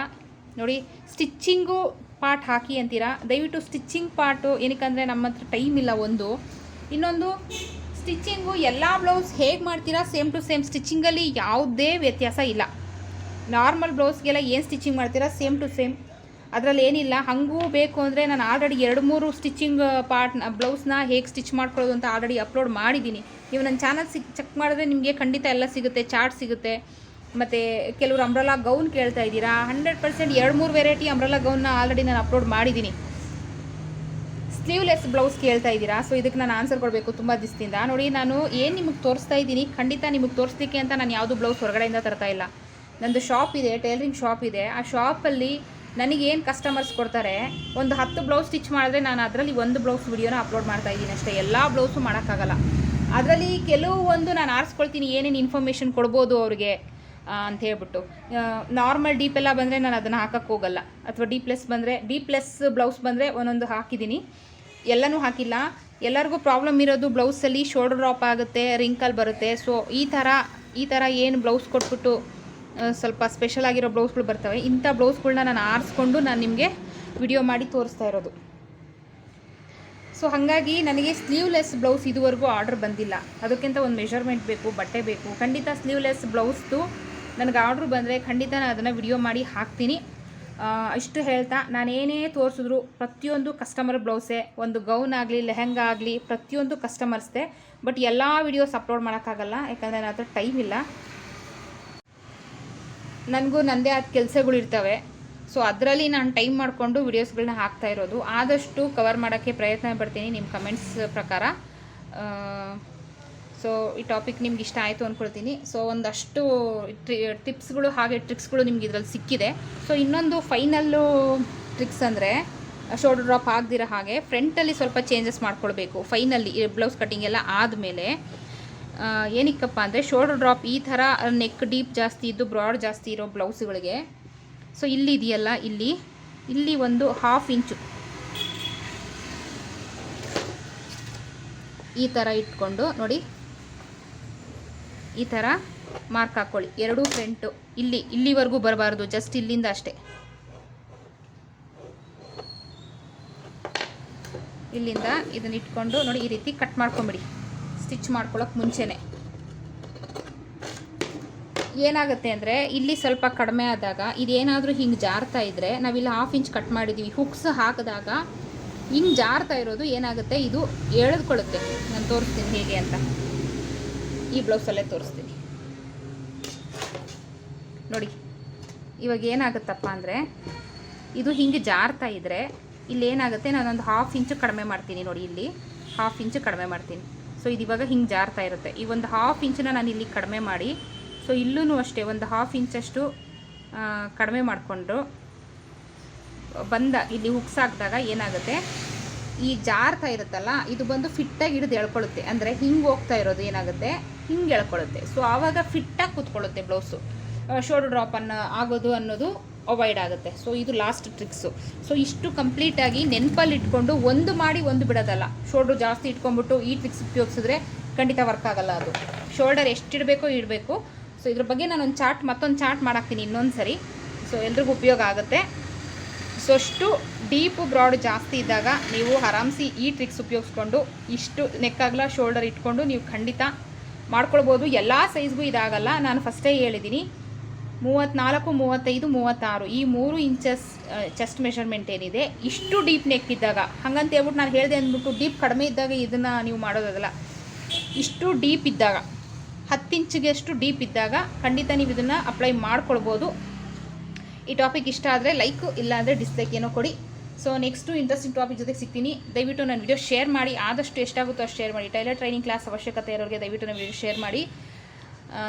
ನೋಡಿ ಸ್ಟಿಚ್ಚಿಂಗು ಪಾರ್ಟ್ ಹಾಕಿ ಅಂತೀರಾ? ದಯವಿಟ್ಟು ಸ್ಟಿಚ್ಚಿಂಗ್ ಪಾರ್ಟು ಏನಕ್ಕಂದರೆ ನಮ್ಮ ಹತ್ರ ಟೈಮ್ ಇಲ್ಲ ಒಂದು. ಇನ್ನೊಂದು ಸ್ಟಿಚ್ಚಿಂಗು ಎಲ್ಲ ಬ್ಲೌಸ್ ಹೇಗೆ ಮಾಡ್ತೀರಾ? ಸೇಮ್ ಟು ಸೇಮ್ ಸ್ಟಿಚ್ಚಿಂಗಲ್ಲಿ ಯಾವುದೇ ವ್ಯತ್ಯಾಸ ಇಲ್ಲ. ನಾರ್ಮಲ್ ಬ್ಲೌಸ್ಗೆಲ್ಲ ಏನು ಸ್ಟಿಚಿಂಗ್ ಮಾಡ್ತೀರಾ? Same to same. ಅದರಲ್ಲಿ ಏನಿಲ್ಲ, ಹಾಗೂ ಬೇಕು ಅಂದರೆ ನಾನು ಆಲ್ರೆಡಿ ಎರಡು ಮೂರು ಸ್ಟಿಚಿಂಗ್ ಪಾರ್ಟ್ನ ಬ್ಲೌಸ್ನ ಹೇಗೆ ಸ್ಟಿಚ್ ಮಾಡ್ಕೊಳ್ಳೋದು ಅಂತ ಆಲ್ರೆಡಿ ಅಪ್ಲೋಡ್ ಮಾಡಿದ್ದೀನಿ. ನೀವು ನನ್ನ ಚಾನಲ್ ಸಿಕ್, ಚೆಕ್ ಮಾಡಿದ್ರೆ ನಿಮಗೆ ಖಂಡಿತ ಎಲ್ಲ ಸಿಗುತ್ತೆ, ಚಾರ್ಟ್ ಸಿಗುತ್ತೆ. ಮತ್ತು ಕೆಲವರು ಅಂಬ್ರಲಾ ಗೌನ್ ಕೇಳ್ತಾ ಇದ್ದೀರಾ? ಹಂಡ್ರೆಡ್ ಪರ್ಸೆಂಟ್ ಎರಡು ಮೂರು ವೆರೈಟಿ ಅಂಬ್ರಲಾ ಗೌನ್ನ ಆಲ್ರೆಡಿ ನಾನು ಅಪ್ಲೋಡ್ ಮಾಡಿದ್ದೀನಿ. ಸ್ಲೀವ್ಲೆಸ್ ಬ್ಲೌಸ್ ಕೇಳ್ತಾ ಇದ್ದೀರಾ? ಸೊ ಇದಕ್ಕೆ ನಾನು ಆನ್ಸರ್ ಕೊಡಬೇಕು ತುಂಬ ದಿಸ್ತಿಂದ. ನೋಡಿ, ನಾನು ಏನು ನಿಮಗೆ ತೋರಿಸ್ತಾ ಇದ್ದೀನಿ, ಖಂಡಿತ ನಿಮಗೆ ತೋರಿಸ್ಲಿಕ್ಕೆ ಅಂತ ನಾನು ಯಾವುದು ಬ್ಲೌಸ್ ಹೊರಗಡೆಯಿಂದ ತರ್ತಾ ಇಲ್ಲ. ನಂದು ಶಾಪ್ ಇದೆ ಟೈಲರಿಂಗ್ ಶಾಪ್ ಇದೆ. ಆ ಶಾಪಲ್ಲಿ ನನಗೇನು ಕಸ್ಟಮರ್ಸ್ ಕೊಡ್ತಾರೆ, ಒಂದು ಹತ್ತು ಬ್ಲೌಸ್ ಸ್ಟಿಚ್ ಮಾಡಿದ್ರೆ ನಾನು ಅದರಲ್ಲಿ ಒಂದು ಬ್ಲೌಸ್ ವಿಡಿಯೋನ ಅಪ್ಲೋಡ್ ಮಾಡ್ತಾ ಇದ್ದೀನಿ ಅಷ್ಟೇ. ಎಲ್ಲ ಬ್ಲೌಸು ಮಾಡೋಕ್ಕಾಗಲ್ಲ. ಅದರಲ್ಲಿ ಕೆಲವು ಒಂದು ನಾನು ಆರಿಸ್ಕೊಳ್ತೀನಿ, ಏನೇನು ಇನ್ಫಾರ್ಮೇಷನ್ ಕೊಡ್ಬೋದು ಅವ್ರಿಗೆ ಅಂತ ಹೇಳ್ಬಿಟ್ಟು. ನಾರ್ಮಲ್ ಡೀಪ್ ಎಲ್ಲ ಬಂದರೆ ನಾನು ಅದನ್ನು ಹಾಕೋಕ್ಕೋಗಲ್ಲ ಹೋಗಲ್ಲ. ಅಥವಾ ಡಿ ಪ್ಲಸ್ ಬಂದರೆ ಡಿ ಪ್ಲಸ್ ಬ್ಲೌಸ್ ಬಂದರೆ ಒಂದೊಂದು ಹಾಕಿದ್ದೀನಿ. ಎಲ್ಲನೂ ಹಾಕಿಲ್ಲ. ಎಲ್ಲರಿಗೂ ಪ್ರಾಬ್ಲಮ್ ಇರೋದು ಬ್ಲೌಸಲ್ಲಿ ಶೋಲ್ಡರ್ ಡ್ರಾಪ್ ಆಗುತ್ತೆ ರಿಂಕಲ್ ಬರುತ್ತೆ. ಸೊ ಈ ಥರ ಈ ಥರ ಏನು ಬ್ಲೌಸ್ ಕೊಟ್ಬಿಟ್ಟು ಸ್ವಲ್ಪ ಸ್ಪೆಷಲ್ ಆಗಿರೋ ಬ್ಲೌಸ್ಗಳು ಬರ್ತವೆ. ಇಂಥ ಬ್ಲೌಸ್ಗಳನ್ನ ನಾನು ಆರಿಸ್ಕೊಂಡು ನಾನು ನಿಮಗೆ ವಿಡಿಯೋ ಮಾಡಿ ತೋರಿಸ್ತಾ ಇರೋದು. ಸೊ ಹಾಗಾಗಿ ನನಗೆ ಸ್ಲೀವ್ಲೆಸ್ ಬ್ಲೌಸ್ ಇದುವರೆಗೂ ಆರ್ಡರ್ ಬಂದಿಲ್ಲ. ಅದಕ್ಕಿಂತ ಒಂದು ಮೆಷರ್ಮೆಂಟ್ ಬೇಕು, ಬಟ್ಟೆ ಬೇಕು. ಖಂಡಿತ ಸ್ಲೀವ್ಲೆಸ್ ಬ್ಲೌಸ್ದು ನನಗೆ ಆರ್ಡ್ರ್ ಬಂದರೆ ಖಂಡಿತ ನಾನು ಅದನ್ನು ವಿಡಿಯೋ ಮಾಡಿ ಹಾಕ್ತೀನಿ. ಇಷ್ಟು ಹೇಳ್ತಾ ನಾನೇನೇ ತೋರಿಸಿದ್ರು ಪ್ರತಿಯೊಂದು ಕಸ್ಟಮರ್ ಬ್ಲೌಸೆ ಒಂದು ಗೌನ್ ಆಗಲಿ, ಲೆಹೆಂಗಾ ಆಗಲಿ, ಪ್ರತಿಯೊಂದು ಕಸ್ಟಮರ್ಸ್ದೆ ಬಟ್ ಎಲ್ಲ ವಿಡಿಯೋಸ್ ಅಪ್ಲೋಡ್ ಮಾಡೋಕ್ಕಾಗಲ್ಲ, ಯಾಕಂದರೆ ನನ್ನ ಹತ್ರ ಟೈಮ್ ಇಲ್ಲ. ನನಗೂ ನನ್ನದೇ ಆದ ಕೆಲಸಗಳು ಇರ್ತವೆ. ಸೊ ಅದರಲ್ಲಿ ನಾನು ಟೈಮ್ ಮಾಡಿಕೊಂಡು ವೀಡಿಯೋಸ್ಗಳನ್ನ ಹಾಕ್ತಾ ಇರೋದು. ಆದಷ್ಟು ಕವರ್ ಮಾಡೋಕ್ಕೆ ಪ್ರಯತ್ನ ಪಡ್ತೀನಿ ನಿಮ್ಮ ಕಮೆಂಟ್ಸ್ ಪ್ರಕಾರ. ಸೊ ಈ ಟಾಪಿಕ್ ನಿಮ್ಗೆ ಇಷ್ಟ ಆಯಿತು ಅಂದ್ಕೊಳ್ತೀನಿ ಸೊ ಒಂದಷ್ಟು ಟ್ರಿ ಟಿಪ್ಸ್ಗಳು ಹಾಗೆ ಟ್ರಿಕ್ಸ್ಗಳು ನಿಮ್ಗೆ ಇದರಲ್ಲಿ ಸಿಕ್ಕಿದೆ. ಸೊ ಇನ್ನೊಂದು ಫೈನಲ್ಲು ಟ್ರಿಕ್ಸ್ ಅಂದರೆ ಶೋಲ್ಡರ್ ಡ್ರಾಪ್ ಆಗದಿರೋ ಹಾಗೆ ಫ್ರಂಟಲ್ಲಿ ಸ್ವಲ್ಪ ಚೇಂಜಸ್ ಮಾಡ್ಕೊಳ್ಬೇಕು. ಫೈನಲ್ಲಿ ಬ್ಲೌಸ್ ಕಟ್ಟಿಂಗ್ ಎಲ್ಲ ಆದಮೇಲೆ ಏನಕ್ಕಪ್ಪ ಅಂದರೆ ಶೋಲ್ಡರ್ ಡ್ರಾಪ್ ಈ ಥರ ನೆಕ್ ಡೀಪ್ ಜಾಸ್ತಿ ಇದ್ದು ಬ್ರಾಡ್ ಜಾಸ್ತಿ ಇರೋ ಬ್ಲೌಸ್ಗಳಿಗೆ ಸೊ ಇಲ್ಲಿ ಇದೆಯಲ್ಲ, ಇಲ್ಲಿ ಇಲ್ಲಿ ಒಂದು ಹಾಫ್ ಇಂಚು ಈ ಥರ ಇಟ್ಕೊಂಡು ನೋಡಿ. ಈ ಥರ ಮಾರ್ಕ್ ಹಾಕ್ಕೊಳ್ಳಿ ಎರಡೂ ಫ್ರಂಟು ಇಲ್ಲಿ, ಇಲ್ಲಿವರೆಗೂ ಬರಬಾರ್ದು. ಜಸ್ಟ್ ಇಲ್ಲಿಂದ ಅಷ್ಟೇ. ಇಲ್ಲಿಂದ ಇದನ್ನ ಇಟ್ಕೊಂಡು ನೋಡಿ, ಈ ರೀತಿ ಕಟ್ ಮಾಡ್ಕೊಂಬಿಡಿ. ಸ್ಟಿಚ್ ಮಾಡ್ಕೊಳ್ಳೋಕೆ ಮುಂಚೆನೆ. ಏನಾಗುತ್ತೆ ಅಂದರೆ, ಇಲ್ಲಿ ಸ್ವಲ್ಪ ಕಡಿಮೆ ಆದಾಗ, ಇದೇನಾದರೂ ಹಿಂಗೆ ಜಾರ್ತಾ ಇದ್ದರೆ ನಾವಿಲ್ಲಿ ಹಾಫ್ ಇಂಚ್ ಕಟ್ ಮಾಡಿದ್ದೀವಿ ಹುಕ್ಸ್ ಹಾಕಿದಾಗ, ಹಿಂಗೆ ಜಾರ್ತಾ ಇರೋದು ಏನಾಗುತ್ತೆ? ಇದು ಎಳೆದುಕೊಳ್ಳುತ್ತೆ. ನಾನು ತೋರಿಸ್ತೀನಿ ಹೇಗೆ ಅಂತ. ಈ ಬ್ಲೌಸಲ್ಲೇ ತೋರಿಸ್ತೀನಿ. ನೋಡಿ, ಇವಾಗ ಏನಾಗುತ್ತಪ್ಪ ಅಂದರೆ, ಇದು ಹಿಂಗೆ ಜಾರ್ತಾ ಇದ್ದರೆ ಇಲ್ಲಿ ಏನಾಗುತ್ತೆ, ನಾನೊಂದು ಹಾಫ್ ಇಂಚು ಕಡಿಮೆ ಮಾಡ್ತೀನಿ ನೋಡಿ ಇಲ್ಲಿ. ಹಾಫ್ ಇಂಚು ಕಡಿಮೆ ಮಾಡ್ತೀನಿ. ಸೊ ಇದು ಇವಾಗ ಹಿಂಗೆ ಜಾರ್ತಾ ಇರುತ್ತೆ. ಈ ಒಂದು ಹಾಫ್ ಇಂಚನ್ನ ನಾನು ಇಲ್ಲಿ ಕಡಿಮೆ ಮಾಡಿ ಸೊ ಇಲ್ಲೂ ಅಷ್ಟೇ ಒಂದು ಹಾಫ್ ಇಂಚಷ್ಟು ಕಡಿಮೆ ಮಾಡಿಕೊಂಡು, ಬಂದ, ಇಲ್ಲಿ ಹುಕ್ಸ್ ಹಾಕಿದಾಗ ಏನಾಗುತ್ತೆ, ಈ ಜಾರ್ತಾ ಇರುತ್ತಲ್ಲ, ಇದು ಬಂದು ಫಿಟ್ಟಾಗಿ ಹಿಡಿದು ಎಳ್ಕೊಳ್ಳುತ್ತೆ. ಅಂದರೆ ಹಿಂಗೆ ಹೋಗ್ತಾ ಇರೋದು ಏನಾಗುತ್ತೆ ಹಿಂಗೆ ಎಳ್ಕೊಳ್ಳುತ್ತೆ. ಸೊ ಆವಾಗ ಫಿಟ್ಟಾಗಿ ಕೂತ್ಕೊಳ್ಳುತ್ತೆ ಬ್ಲೌಸು ಶೋಲ್ಡರ್ ಡ್ರಾಪ್ ಅನ್ನ ಆಗೋದು ಅನ್ನೋದು ಅವಾಯ್ಡ್ ಆಗುತ್ತೆ. ಸೊ ಇದು ಲಾಸ್ಟ್ ಟ್ರಿಕ್ಸು ಸೊ ಇಷ್ಟು ಕಂಪ್ಲೀಟಾಗಿ ನೆನಪಲ್ಲಿ ಇಟ್ಕೊಂಡು ಒಂದು ಮಾಡಿ ಒಂದು ಬಿಡೋದಲ್ಲ. ಶೋಲ್ಡ್ರು ಜಾಸ್ತಿ ಇಟ್ಕೊಂಡ್ಬಿಟ್ಟು ಈ ಟ್ರಿಕ್ಸ್ ಉಪಯೋಗಿಸಿದ್ರೆ ಖಂಡಿತ ವರ್ಕ್ ಆಗಲ್ಲ ಅದು. ಶೋಲ್ಡರ್ ಎಷ್ಟಿಡಬೇಕೋ ಇಡಬೇಕು. ಸೊ ಇದ್ರ ಬಗ್ಗೆ ನಾನೊಂದು ಚಾರ್ಟ್ ಮತ್ತೊಂದು ಚಾರ್ಟ್ ಮಾಡಾಕ್ತೀನಿ ಇನ್ನೊಂದು ಸರಿ ಸೊ ಎಲ್ರಿಗೂ ಉಪಯೋಗ ಆಗುತ್ತೆ. ಸೊ ಅಷ್ಟು ಡೀಪು ಬ್ರಾಡ್ ಜಾಸ್ತಿ ಇದ್ದಾಗ ನೀವು ಆರಾಮ್ಸಿ ಈ ಟ್ರಿಕ್ಸ್ ಉಪಯೋಗಿಸ್ಕೊಂಡು ಇಷ್ಟು ನೆಕ್ಕಾಗಲ ಶೋಲ್ಡರ್ ಇಟ್ಕೊಂಡು ನೀವು ಖಂಡಿತ ಮಾಡ್ಕೊಳ್ಬೋದು. ಎಲ್ಲ ಸೈಜ್ಗೂ ಇದಾಗಲ್ಲ. ನಾನು ಫಸ್ಟೇ ಹೇಳಿದ್ದೀನಿ ಮೂವತ್ತ್ನಾಲ್ಕು ಮೂವತ್ತೈದು, ಮೂವತ್ತಾರು. ಈ ಮೂರು ಇಂಚಸ್ ಚೆಸ್ಟ್ ಮೆಷರ್ಮೆಂಟ್ ಏನಿದೆ, ಇಷ್ಟು ಡೀಪ್ ನೆಕ್ ಇದ್ದಾಗ, ಹಾಗಂತ ಹೇಳ್ಬಿಟ್ಟು ನಾನು ಹೇಳಿದೆ ಅಂದ್ಬಿಟ್ಟು ಡೀಪ್ ಕಡಿಮೆ ಇದ್ದಾಗ ಇದನ್ನು ನೀವು ಮಾಡೋದಲ್ಲ ಇಷ್ಟು ಡೀಪ್ ಇದ್ದಾಗ, ಹತ್ತು ಇಂಚಿಗೆ ಅಷ್ಟು ಡೀಪ್ ಇದ್ದಾಗ ಖಂಡಿತ ನೀವು ಇದನ್ನು ಅಪ್ಲೈ ಮಾಡ್ಕೊಳ್ಬೋದು. ಈ ಟಾಪಿಕ್ ಇಷ್ಟ ಆದರೆ ಲೈಕು ಇಲ್ಲಾಂದರೆ ಡಿಸ್ಲೈಕ್ ಏನೋ ಕೊಡಿ. ಸೊ ನೆಕ್ಸ್ಟು ಇಂಟ್ರೆಸ್ಟಿಂಗ್ ಟಾಪಿಕ್ ಜೊತೆಗೆ ಸಿಗ್ತೀನಿ. ದಯವಿಟ್ಟು ನನ್ನ ವಿಡಿಯೋ ಶೇರ್ ಮಾಡಿ. ಆದಷ್ಟು ಎಷ್ಟಾಗುತ್ತೋ ಅಷ್ಟು ಶೇರ್ ಮಾಡಿ. ಟೈಲರ್ ಟ್ರೈನಿಂಗ್ ಕ್ಲಾಸ್ ಅವಶ್ಯಕತೆ ಇರೋರಿಗೆ ದಯವಿಟ್ಟು ನನ್ನ ವಿಡಿಯೋ ಶೇರ್ ಮಾಡಿ.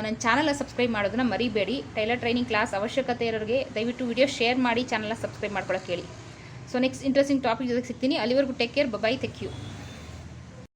ನನ್ನ ಚಾನಲ್ನ ಸಬ್ಸ್ಕ್ರೈಬ್ ಮಾಡೋದನ್ನ ಮರಿಬೇಡಿ. ಟೈಲರ್ ಟ್ರೈನಿಂಗ್ ಕ್ಲಾಸ್ ಅವಶ್ಯಕತೆ ಇರೋರಿಗೆ ದಯವಿಟ್ಟು ವಿಡಿಯೋ ಶೇರ್ ಮಾಡಿ ಚಾನಲ್ನ ಸಬ್ಸ್ಕ್ರೈಬ್ ಮಾಡ್ಕೊಳಕ್ಕೆ ಹೇಳಿ. ಸೊ ನೆಕ್ಸ್ಟ್ ಇಂಟ್ರೆಸ್ಟಿಂಗ್ ಟಾಪಿಕ್ ಜೊತೆಗೆ ಸಿಗ್ತೀನಿ. ಅಲ್ಲಿವರೆಗೂ take care bye thank you